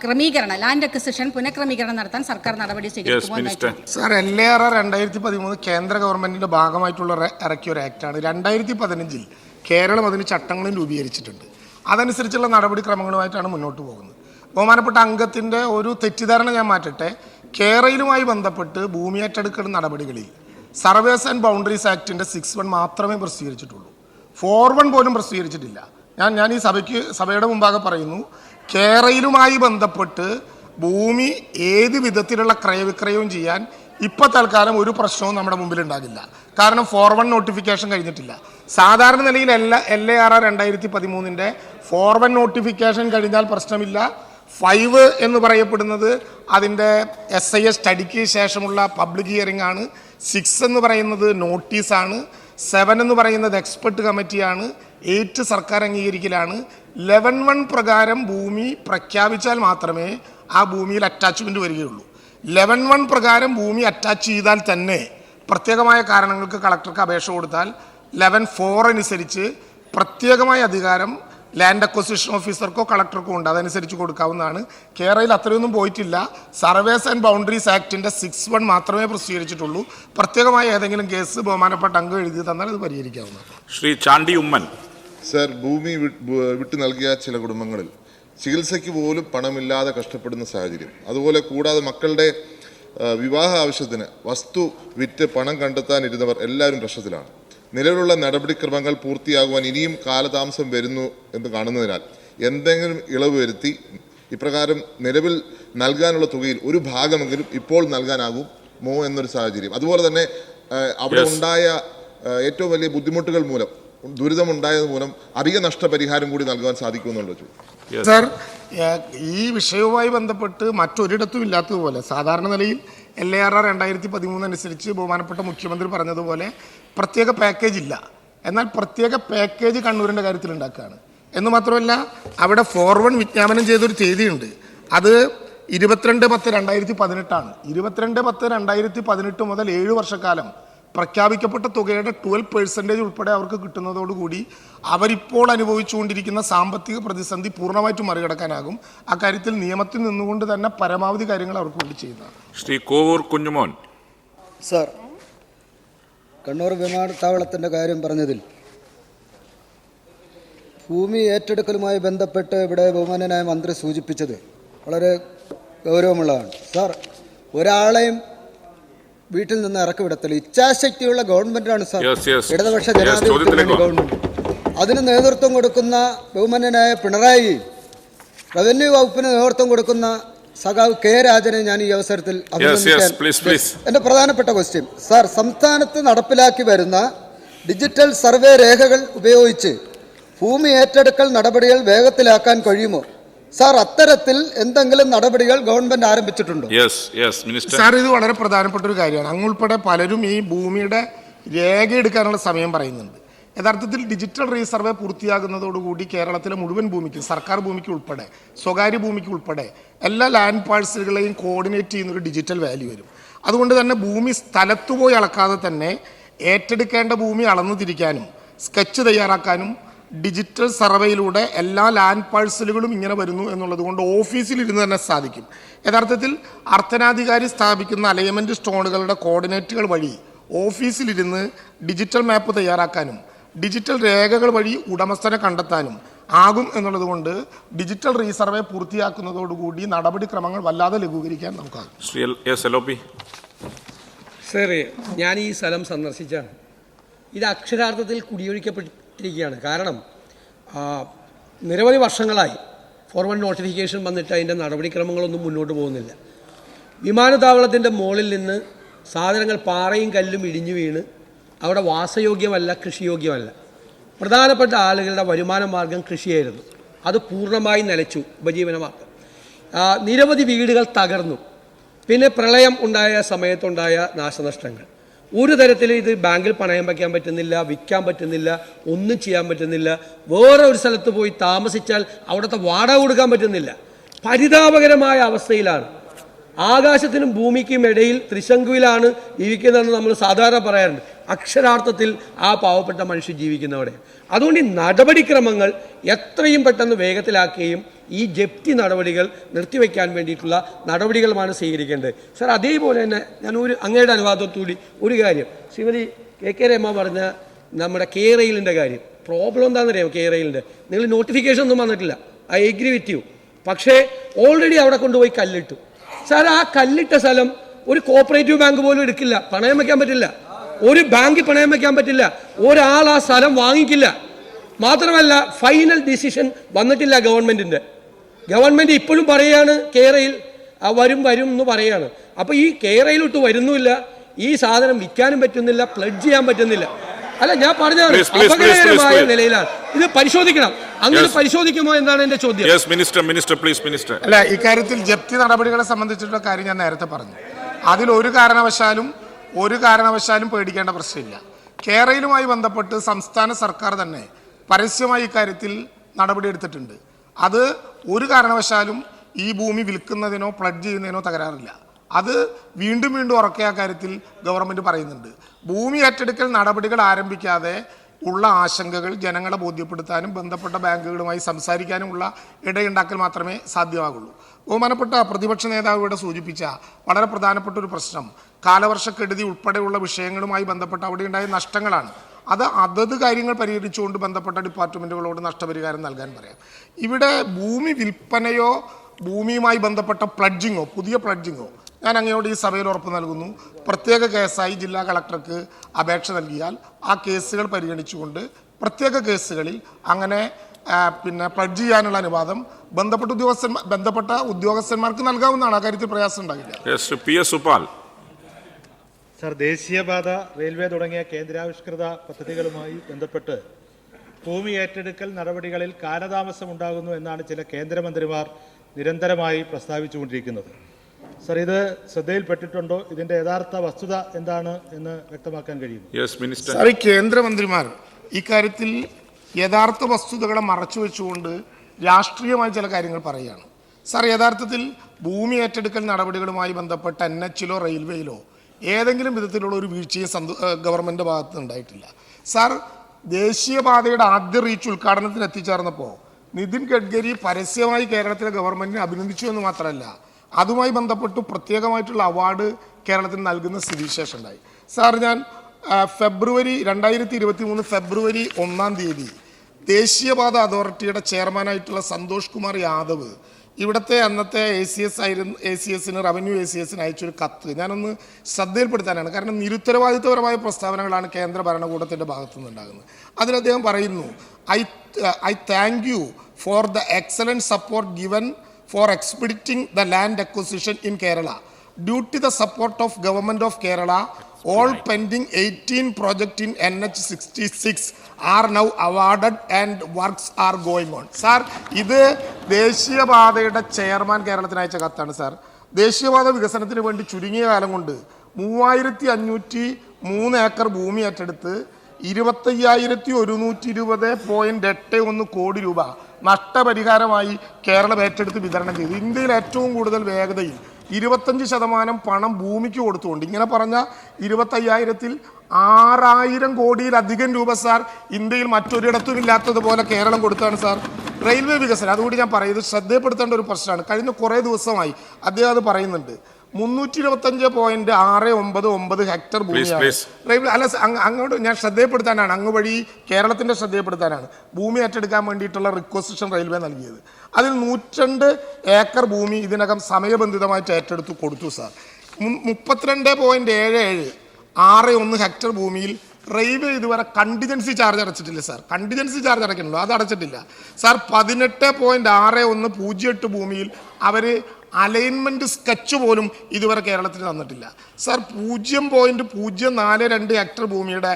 E: ക്രമീകരണം ലാൻഡ് അക്വസിഷൻ പുനഃക്രമീകരണം നടത്താൻ സർക്കാർ നടപടി സ്വീകരിക്കുമോ എന്ന്
A: minister
B: sir L A R രണ്ടായിരത്തി പതിമൂന്ന് കേന്ദ്ര ഗവൺമെന്റിന്റെ ഭാഗമായിട്ടുള്ള ഇറക്കിയ ഒരു ആക്ടാണ് രണ്ടായിരത്തി പതിനഞ്ചിൽ കേരളം അതിന് ചട്ടങ്ങളും രൂപീകരിച്ചിട്ടുണ്ട്. അതനുസരിച്ചുള്ള നടപടിക്രമങ്ങളുമായിട്ടാണ് മുന്നോട്ട് പോകുന്നത്. ബഹുമാനപ്പെട്ട അംഗത്തിന്റെ ഒരു തെറ്റിദ്ധാരണ ഞാൻ മാറ്റട്ടെ. കേരളയിലുമായി ബന്ധപ്പെട്ട് ഭൂമി ഏറ്റെടുക്കുന്ന നടപടികളിൽ സർവേസ് ആൻഡ് ബൗണ്ടറീസ് ആക്ടിന്റെ സിക്സ് വൺ മാത്രമേ പ്രസിദ്ധീകരിച്ചിട്ടുള്ളൂ. ഫോർ വൺ പോലും പ്രസിദ്ധീകരിച്ചിട്ടില്ല. ഞാൻ ഞാൻ ഈ സഭയ്ക്ക് സഭയുടെ മുമ്പാകെ പറയുന്നു കേരളയിലുമായി ബന്ധപ്പെട്ട് ഭൂമി ഏത് വിധത്തിലുള്ള ക്രയവിക്രയവും ചെയ്യാൻ ഇപ്പൊ തൽക്കാലം ഒരു പ്രശ്നവും നമ്മുടെ മുമ്പിൽ ഉണ്ടാകില്ല കാരണം ഫോർ വൺ നോട്ടിഫിക്കേഷൻ കഴിഞ്ഞിട്ടില്ല. സാധാരണ നിലയിൽ എല്ലാ എൽ എ ആർ ആർ രണ്ടായിരത്തി പതിമൂന്നിന്റെ ഫോർ വൺ നോട്ടിഫിക്കേഷൻ കഴിഞ്ഞാൽ പ്രശ്നമില്ല. ഫൈവ് എന്ന് പറയപ്പെടുന്നത് അതിന്റെ എസ് ഐ എസ് സ്റ്റഡിക്ക് ശേഷമുള്ള പബ്ലിക് ഹിയറിംഗ് ആണ്. സിക്സ് എന്ന് പറയുന്നത് നോട്ടീസാണ് സെവൻ എന്ന് പറയുന്നത് എക്സ്പെർട്ട് കമ്മിറ്റിയാണ് എയ്റ്റ് സർക്കാർ അംഗീകരിക്കലാണ്. ലെവൻ വൺ പ്രകാരം ഭൂമി പ്രഖ്യാപിച്ചാൽ മാത്രമേ ആ ഭൂമിയിൽ അറ്റാച്ച്മെന്റ് വരികയുള്ളൂ. ലെവൻ വൺ പ്രകാരം ഭൂമി അറ്റാച്ച് ചെയ്താൽ തന്നെ പ്രത്യേകമായ കാരണങ്ങൾക്ക് കളക്ടർക്ക് അപേക്ഷ കൊടുത്താൽ ലെവൻ ഫോർ അനുസരിച്ച് പ്രത്യേകമായ അധികാരം ലാൻഡ് അക്വസിഷൻ ഓഫീസർക്കോ കളക്ടർക്കോ ഉണ്ട്. അതനുസരിച്ച് കൊടുക്കാവുന്നതാണ്. കേരളയിൽ അത്രയൊന്നും പോയിട്ടില്ല. സർവേസ് ആൻഡ് ബൗണ്ടറീസ് ആക്ടിന്റെ സിക്സ് വൺ മാത്രമേ പ്രസിദ്ധീകരിച്ചിട്ടുള്ളൂ. പ്രത്യേകമായ ഏതെങ്കിലും കേസ് ബഹുമാനപ്പെട്ട അംഗം എഴുതി തന്നാൽ അത് പരിഹരിക്കാവുന്നതാണ്.
A: ശ്രീ ചാണ്ടി ഉമ്മൻ.
F: സർ ഭൂമി വിട്ടു നൽകിയ ചില കുടുംബങ്ങളിൽ ചികിത്സയ്ക്ക് പോലും പണമില്ലാതെ കഷ്ടപ്പെടുന്ന സാഹചര്യം. അതുപോലെ കൂടാതെ മക്കളുടെ വിവാഹ ആവശ്യത്തിന് വസ്തു വിറ്റ് പണം കണ്ടെത്താനിരുന്നവർ എല്ലാവരും പ്രശ്നത്തിലാണ്. നിലവിലുള്ള നടപടിക്രമങ്ങൾ പൂർത്തിയാകുവാൻ ഇനിയും കാലതാമസം വരുന്നു എന്ന് കാണുന്നതിനാൽ എന്തെങ്കിലും ഇളവ് വരുത്തി ഇപ്രകാരം നിലവിൽ നൽകാനുള്ള തുകയിൽ ഒരു ഭാഗമെങ്കിലും ഇപ്പോൾ നൽകാനാകുമോ എന്നൊരു സാഹചര്യം. അതുപോലെ തന്നെ അവിടെ ഉണ്ടായ ഏറ്റവും വലിയ ബുദ്ധിമുട്ടുകൾ മൂലം ദുരിതമുണ്ടായത് മൂലം അധിക നഷ്ടപരിഹാരം കൂടി നൽകാൻ സാധിക്കുമെന്നുള്ള ചോദ്യം.
B: സർ ഈ വിഷയവുമായി ബന്ധപ്പെട്ട് മറ്റൊരിടത്തും ഇല്ലാത്തതുപോലെ സാധാരണ നിലയിൽ എൽ എ ആർ ആർ രണ്ടായിരത്തി പതിമൂന്ന് അനുസരിച്ച് ബഹുമാനപ്പെട്ട മുഖ്യമന്ത്രി പറഞ്ഞതുപോലെ പ്രത്യേക പാക്കേജ് ഇല്ല. എന്നാൽ പ്രത്യേക പാക്കേജ് കണ്ണൂരിന്റെ കാര്യത്തിൽ ഉണ്ടാക്കുകയാണ്. എന്ന് മാത്രമല്ല അവിടെ ഫോർവൺ വിജ്ഞാപനം ചെയ്തൊരു തീയതിയുണ്ട്. അത് ഇരുപത്തിരണ്ട് പത്ത് രണ്ടായിരത്തി പതിനെട്ടാണ് ഇരുപത്തിരണ്ട് പത്ത് രണ്ടായിരത്തി പതിനെട്ട് മുതൽ ഏഴ് വർഷക്കാലം പ്രഖ്യാപിക്കപ്പെട്ട തുകയുടെ ട്വൽവ് പെർസെന്റേജ് ഉൾപ്പെടെ അവർക്ക് കിട്ടുന്നതോടുകൂടി അവരിപ്പോൾ അനുഭവിച്ചുകൊണ്ടിരിക്കുന്ന സാമ്പത്തിക പ്രതിസന്ധി പൂർണമായിട്ടും മറികടക്കാനാകും. അക്കാര്യത്തിൽ നിയമത്തിൽ നിന്നുകൊണ്ട് തന്നെ പരമാവധി കാര്യങ്ങൾ അവർക്ക് വേണ്ടി ചെയ്യുന്നതാണ്.
A: ശ്രീ കോവൂർ കുഞ്ഞുമോൻ.
G: സാർ കണ്ണൂർ വിമാനത്താവളത്തിന്റെ കാര്യം പറഞ്ഞതിൽ ഭൂമി ഏറ്റെടുക്കലുമായി ബന്ധപ്പെട്ട് ഇവിടെ ബഹുമാനനായ മന്ത്രി സൂചിപ്പിച്ചത് വളരെ ഗൗരവമുള്ളതാണ്. സാർ ഒരാളെയും വീട്ടിൽ നിന്ന് ഇറക്കി വിടത്തില്ല. ഇച്ഛാശക്തിയുള്ള ഗവൺമെന്റാണ് സാർ. ഇടതുപക്ഷ ജനാധിപത്യ
A: ഗവൺമെന്റ്
G: ഗവൺമെന്റ്. അതിന് നേതൃത്വം കൊടുക്കുന്ന ബഹുമാനനായ പിണറായി റവന്യൂ വകുപ്പിന് നേതൃത്വം കൊടുക്കുന്ന സഖാവ് കെ രാജനെ ഞാൻ ഈ അവസരത്തിൽ എന്റെ
A: please, please.
G: എന്റെ പ്രധാനപ്പെട്ട ക്വസ്റ്റ്യൻ സാർ സംസ്ഥാനത്ത് നടപ്പിലാക്കി വരുന്ന ഡിജിറ്റൽ സർവേ രേഖകൾ ഉപയോഗിച്ച് ഭൂമി ഏറ്റെടുക്കൽ നടപടികൾ വേഗത്തിലാക്കാൻ കഴിയുമോ? സാർ അത്തരത്തിൽ എന്തെങ്കിലും നടപടികൾ ഗവൺമെന്റ് ആരംഭിച്ചിട്ടുണ്ടോ?
A: യെസ് യെസ് മിനിസ്റ്റർ
B: സാർ ഇത് വളരെ പ്രധാനപ്പെട്ട ഒരു കാര്യമാണ് അങ്ങുൾപ്പെടെ പലരും ഈ ഭൂമിയുടെ രേഖ എടുക്കാനുള്ള സമയം പറയുന്നുണ്ട്. യഥാർത്ഥത്തിൽ ഡിജിറ്റൽ റീസർവേ പൂർത്തിയാകുന്നതോടുകൂടി കേരളത്തിലെ മുഴുവൻ ഭൂമിക്കും സർക്കാർ ഭൂമിക്ക് ഉൾപ്പെടെ സ്വകാര്യ ഭൂമിക്ക് ഉൾപ്പെടെ എല്ലാ ലാൻഡ് പാഴ്സലുകളെയും കോർഡിനേറ്റ് ചെയ്യുന്ന ഒരു ഡിജിറ്റൽ വാല്യൂ വരും. അതുകൊണ്ട് തന്നെ ഭൂമി സ്ഥലത്ത് പോയി അളക്കാതെ തന്നെ ഏറ്റെടുക്കേണ്ട ഭൂമി അളന്നു തിരിക്കാനും സ്കെച്ച് തയ്യാറാക്കാനും ഡിജിറ്റൽ സർവേയിലൂടെ എല്ലാ ലാൻഡ് പാഴ്സലുകളും ഇങ്ങനെ വരുന്നു എന്നുള്ളത് കൊണ്ട് ഓഫീസിൽ ഇരുന്ന് തന്നെ സാധിക്കും. യഥാർത്ഥത്തിൽ അർത്ഥനാധികാരി സ്ഥാപിക്കുന്ന അലൈൻമെന്റ് സ്റ്റോണുകളുടെ കോർഡിനേറ്റുകൾ വഴി ഓഫീസിലിരുന്ന് ഡിജിറ്റൽ മാപ്പ് തയ്യാറാക്കാനും ഡിജിറ്റൽ രേഖകൾ വഴി ഉടമസ്ഥനെ കണ്ടെത്താനും ആകും എന്നുള്ളത് കൊണ്ട് ഡിജിറ്റൽ റീസർവേ പൂർത്തിയാക്കുന്നതോടുകൂടി നടപടിക്രമങ്ങൾ വല്ലാതെ ലഘൂകരിക്കാൻ നമുക്കാകും.
H: സാറേ ഞാൻ ഈ സ്ഥലം സന്ദർശിച്ചാണ്. ഇത് അക്ഷരാർത്ഥത്തിൽ കുടിയൊഴിക്കപ്പെട്ടിരിക്കുകയാണ്. കാരണം ആ, നിരവധി വർഷങ്ങളായി ഫോർവേഡ് നോട്ടിഫിക്കേഷൻ വന്നിട്ട് അതിന്റെ നടപടിക്രമങ്ങളൊന്നും മുന്നോട്ട് പോകുന്നില്ല. വിമാനത്താവളത്തിന്റെ മുകളിൽ നിന്ന് സാധനങ്ങൾ പാറയും കല്ലും ഇടിഞ്ഞു വീണ് അവിടെ വാസയോഗ്യമല്ല കൃഷിയോഗ്യമല്ല. പ്രധാനപ്പെട്ട ആളുകളുടെ വരുമാന മാർഗം കൃഷിയായിരുന്നു. അത് പൂർണമായി നിലച്ചു ഉപജീവനമാർഗം. നിരവധി വീടുകൾ തകർന്നു. പിന്നെ പ്രളയം ഉണ്ടായ സമയത്തുണ്ടായ നാശനഷ്ടങ്ങൾ. ഒരു തരത്തിൽ ഇത് ബാങ്കിൽ പണയം വയ്ക്കാൻ പറ്റുന്നില്ല വിൽക്കാൻ പറ്റുന്നില്ല ഒന്നും ചെയ്യാൻ പറ്റുന്നില്ല. വേറെ ഒരു സ്ഥലത്ത് പോയി താമസിച്ചാൽ അവിടുത്തെ വാടക കൊടുക്കാൻ പറ്റുന്നില്ല. പരിതാപകരമായ അവസ്ഥയിലാണ്. ആകാശത്തിനും ഭൂമിക്കും ഇടയിൽ ത്രിശങ്കുവിലാണ് ജീവിക്കുന്നതെന്ന് നമ്മൾ സാധാരണ പറയാറുണ്ട്. അക്ഷരാർത്ഥത്തിൽ ആ പാവപ്പെട്ട മനുഷ്യൻ ജീവിക്കുന്നവിടെ അതുകൊണ്ട് ഈ നടപടിക്രമങ്ങൾ എത്രയും പെട്ടെന്ന് വേഗത്തിലാക്കുകയും ഈ ജപ്തി നടപടികൾ നിർത്തിവെക്കാൻ വേണ്ടിയിട്ടുള്ള നടപടികളുമാണ് സ്വീകരിക്കേണ്ടത്. സാർ അതേപോലെ തന്നെ ഞാൻ ഒരു അങ്ങയുടെ അനുവാദത്തോടുകൂടി ഒരു കാര്യം. ശ്രീമതി കെ കെ രമ പറഞ്ഞ നമ്മുടെ കെ റെയിലിന്റെ കാര്യം. പ്രോബ്ലം എന്താണെന്നറിയാമോ കെ റെയിലിന്റെ? നിങ്ങൾ നോട്ടിഫിക്കേഷൻ ഒന്നും വന്നിട്ടില്ല. ഐ എഗ്രി വിത്ത് യു പക്ഷേ ഓൾറെഡി അവിടെ കൊണ്ടുപോയി കല്ലിട്ടു. സാർ ആ കല്ലിട്ട സ്ഥലം ഒരു കോപ്പറേറ്റീവ് ബാങ്ക് പോലും എടുക്കില്ല. പണയം വയ്ക്കാൻ പറ്റില്ല. ഒരു ബാങ്കിൽ പണയം വെക്കാൻ പറ്റില്ല. ഒരാൾ ആ സ്ഥലം വാങ്ങിക്കില്ല. മാത്രമല്ല ഫൈനൽ ഡിസിഷൻ വന്നിട്ടില്ല ഗവൺമെന്റിന്റെ. ഗവൺമെന്റ് ഇപ്പോഴും പറയുകയാണ് കേരയിൽ വരും വരും എന്ന് പറയാണ്. അപ്പൊ ഈ കേരയിലോട്ട് വരുന്നുമില്ല. ഈ സാധനം വിൽക്കാനും പറ്റുന്നില്ല പ്ലഡ് ചെയ്യാൻ പറ്റുന്നില്ല. അല്ല ഞാൻ പറഞ്ഞതാണ്
A: Please, please, please, please,
H: അപകടകരമായ നിലയിലാണ്. ഇത് പരിശോധിക്കണം. അങ്ങനെ പരിശോധിക്കുമോ എന്നാണ് എന്റെ ചോദ്യം.
A: Yes minister minister please minister
B: അല്ല ഇക്കാര്യത്തിൽ ജപ്തി നടപടികളെ സംബന്ധിച്ചിട്ടുള്ള കാര്യം ഞാൻ നേരത്തെ പറഞ്ഞു. അതിൽ ഒരു കാരണവശാലും ഒരു കാരണവശാലും പേടിക്കേണ്ട പ്രശ്നമില്ല. കേരളയിലുമായി ബന്ധപ്പെട്ട് സംസ്ഥാന സർക്കാർ തന്നെ പരസ്യമായി ഇക്കാര്യത്തിൽ നടപടിയെടുത്തിട്ടുണ്ട്. അത് ഒരു കാരണവശാലും ഈ ഭൂമി വിൽക്കുന്നതിനോ പ്ലഡ് ചെയ്യുന്നതിനോ തകരാറില്ല. അത് വീണ്ടും വീണ്ടും ഉറക്കെ ആ കാര്യത്തിൽ ഗവൺമെന്റ് പറയുന്നുണ്ട്. ഭൂമി ഏറ്റെടുക്കൽ നടപടികൾ ആരംഭിക്കാതെ ഉള്ള ആശങ്കകൾ ജനങ്ങളെ ബോധ്യപ്പെടുത്താനും ബന്ധപ്പെട്ട ബാങ്കുകളുമായി സംസാരിക്കാനുമുള്ള ഇടയുണ്ടാക്കൽ മാത്രമേ സാധ്യമാകുള്ളൂ. ബഹുമാനപ്പെട്ട പ്രതിപക്ഷ നേതാവ് ഇവിടെ സൂചിപ്പിച്ച വളരെ പ്രധാനപ്പെട്ട ഒരു പ്രശ്നം. കാലവർഷക്കെടുതി ഉൾപ്പെടെയുള്ള വിഷയങ്ങളുമായി ബന്ധപ്പെട്ട് അവിടെ ഉണ്ടായ നഷ്ടങ്ങളാണ്. അത് അതത് കാര്യങ്ങൾ പരിഹരിച്ചുകൊണ്ട് ബന്ധപ്പെട്ട ഡിപ്പാർട്ട്മെന്റുകളോട് നഷ്ടപരിഹാരം നൽകാൻ പറയാം. ഇവിടെ ഭൂമി വിൽപ്പനയോ ഭൂമിയുമായി ബന്ധപ്പെട്ട പ്ലഡ്ജിങ്ങോ പുതിയ പ്ലഡ്ജിങ്ങോ ഞാൻ അങ്ങയോട് ഈ സഭയിൽ ഉറപ്പ് നൽകുന്നു. പ്രത്യേക കേസായി ജില്ലാ കളക്ടർക്ക് അപേക്ഷ നൽകിയാൽ ആ കേസുകൾ പരിഗണിച്ചുകൊണ്ട് പ്രത്യേക കേസുകളിൽ അങ്ങനെ പിന്നെ പ്ലഡ്ജ് ചെയ്യാനുള്ള അനുവാദം ബന്ധപ്പെട്ട ഉദ്യോഗസ്ഥന്മാർ ബന്ധപ്പെട്ട ഉദ്യോഗസ്ഥന്മാർക്ക് നൽകാവുന്നതാണ്. ആ കാര്യത്തിൽ പ്രയാസം ഉണ്ടാകില്ല.
A: Yes P S Supal
I: sir ദേശീയപാത റെയിൽവേ തുടങ്ങിയ കേന്ദ്രാവിഷ്കൃത പദ്ധതികളുമായി ബന്ധപ്പെട്ട് ഭൂമി ഏറ്റെടുക്കൽ നടപടികളിൽ കാലതാമസം ഉണ്ടാകുന്നു എന്നാണ് ചില കേന്ദ്രമന്ത്രിമാർ നിരന്തരമായി പ്രസ്താവിച്ചുകൊണ്ടിരിക്കുന്നത്. സർ ഇത് ശ്രദ്ധയിൽപ്പെട്ടിട്ടുണ്ടോ? ഇതിന്റെ യഥാർത്ഥ വസ്തുത എന്താണ് എന്ന് വ്യക്തമാക്കാൻ
B: കഴിയും കേന്ദ്രമന്ത്രിമാർ ഇക്കാര്യത്തിൽ യഥാർത്ഥ വസ്തുതകളെ മറച്ചു വെച്ചുകൊണ്ട് രാഷ്ട്രീയമായ ചില കാര്യങ്ങൾ പറയുകയാണ്. സാർ യഥാർത്ഥത്തിൽ ഭൂമി ഏറ്റെടുക്കൽ നടപടികളുമായി ബന്ധപ്പെട്ട എൻ എച്ചിലോ റെയിൽവേയിലോ ഏതെങ്കിലും വിധത്തിലുള്ള ഒരു വീഴ്ചയും സന്ത ഗവൺമെന്റ് ഭാഗത്ത് ഉണ്ടായിട്ടില്ല. സാർ ദേശീയപാതയുടെ ആദ്യ റീച്ച് ഉദ്ഘാടനത്തിന് എത്തിച്ചേർന്നപ്പോൾ നിതിൻ ഗഡ്കരി പരസ്യമായി കേരളത്തിലെ ഗവൺമെന്റിനെ അഭിനന്ദിച്ചു എന്ന് മാത്രമല്ല അതുമായി ബന്ധപ്പെട്ട് പ്രത്യേകമായിട്ടുള്ള അവാർഡ് കേരളത്തിന് നൽകുന്ന സ്ഥിതിവിശേഷം ഉണ്ടായി. സാർ ഞാൻ ഫെബ്രുവരി രണ്ടായിരത്തി ഇരുപത്തി മൂന്ന് ഫെബ്രുവരി ഒന്നാം തീയതി ദേശീയപാത അതോറിറ്റിയുടെ ചെയർമാനായിട്ടുള്ള സന്തോഷ് കുമാർ യാദവ് ഇവിടുത്തെ അന്നത്തെ എ സി എസ് ആയിരുന്നു എ സി എസിന് റവന്യൂ എ സി എസിന് അയച്ചൊരു കത്ത്. ഞാനൊന്ന് ശ്രദ്ധയിൽപ്പെടുത്താനാണ്. കാരണം നിരുത്തരവാദിത്വപരമായ പ്രസ്താവനകളാണ് കേന്ദ്ര ഭരണകൂടത്തിന്റെ ഭാഗത്തു നിന്നുണ്ടാകുന്നത് അതിൽ അദ്ദേഹം പറയുന്നു I I thank you for the excellent support given for expediting the land acquisition in Kerala. Due to the support of government of Kerala all pending 18 project in NH 66 are now awarded and works are going on. Sir ഇത് ദേശീയപാതയുടെ chairman കേരളത്തിന് അയച്ച കത്താണ് sir ദേശീയപാത വികസനത്തിന് വേണ്ടി ചുരുങ്ങിയ കാലം കൊണ്ട് മൂവായിരത്തി അഞ്ഞൂറ്റി മൂന്ന് ഏക്കർ ഭൂമി ഏറ്റെടുത്ത് ഇരുപത്തയ്യായിരത്തി ഒരുന്നൂറ്റി ഇരുപത് പോയിന്റ് എട്ട് ഒന്ന് കോടി രൂപ നഷ്ടപരിഹാരമായി കേരളം ഏറ്റെടുത്ത് വിതരണം ചെയ്തു ഇന്ത്യയിൽ ഏറ്റവും കൂടുതൽ വേഗതയിൽ ഇരുപത്തഞ്ച് ശതമാനം പണം ഭൂമിക്ക് കൊടുത്തുകൊണ്ട്. ഇങ്ങനെ പറഞ്ഞ ഇരുപത്തയ്യായിരത്തിൽ ആറായിരം കോടിയിലധികം രൂപ സാർ ഇന്ത്യയിൽ മറ്റൊരിടത്തും ഇല്ലാത്തതുപോലെ കേരളം കൊടുത്താണ് സാർ. റെയിൽവേ വികസനം അതുകൂടി ഞാൻ പറയുന്നത് ശ്രദ്ധയപ്പെടുത്തേണ്ട ഒരു പ്രശ്നമാണ്. കഴിഞ്ഞ കുറേ ദിവസമായി അദ്ദേഹം അത് പറയുന്നുണ്ട്. മുന്നൂറ്റി ഇരുപത്തഞ്ച് പോയിന്റ് ആറ് ഒമ്പത് ഒമ്പത് ഹെക്ടർ ഭൂമിയാണ്. റെയിൽവേ അല്ല അങ്ങോട്ട് ഞാൻ ശ്രദ്ധയപ്പെടുത്താനാണ്. അങ്ങ് വഴി കേരളത്തിന്റെ ശ്രദ്ധയപ്പെടുത്താനാണ്. ഭൂമി ഏറ്റെടുക്കാൻ വേണ്ടിയിട്ടുള്ള റിക്വസിഷൻ റെയിൽവേ നൽകിയത്. അതിൽ നൂറ്റണ്ട് ഏക്കർ ഭൂമി ഇതിനകം സമയബന്ധിതമായിട്ട് ഏറ്റെടുത്ത് കൊടുത്തു സാർ. മുപ്പത്തിരണ്ട് പോയിന്റ് ഏഴ് ഏഴ് ആറ് ഒന്ന് ഹെക്ടർ ഭൂമിയിൽ റെയിൽവേ ഇതുവരെ കണ്ടിജൻസി ചാർജ് അടച്ചിട്ടില്ല സാർ. കണ്ടിജൻസി ചാർജ് അടയ്ക്കണല്ലോ അത് അടച്ചിട്ടില്ല. സാർ പതിനെട്ട് പോയിന്റ് ആറ് ഒന്ന് പൂജ്യം എട്ട് ഭൂമിയിൽ അവർ അലൈൻമെന്റ് സ്കെച്ച് പോലും ഇതുവരെ കേരളത്തിന് തന്നിട്ടില്ല. സാർ പൂജ്യം പോയിന്റ് പൂജ്യം നാല് രണ്ട് ഹെക്ടർ ഭൂമിയുടെ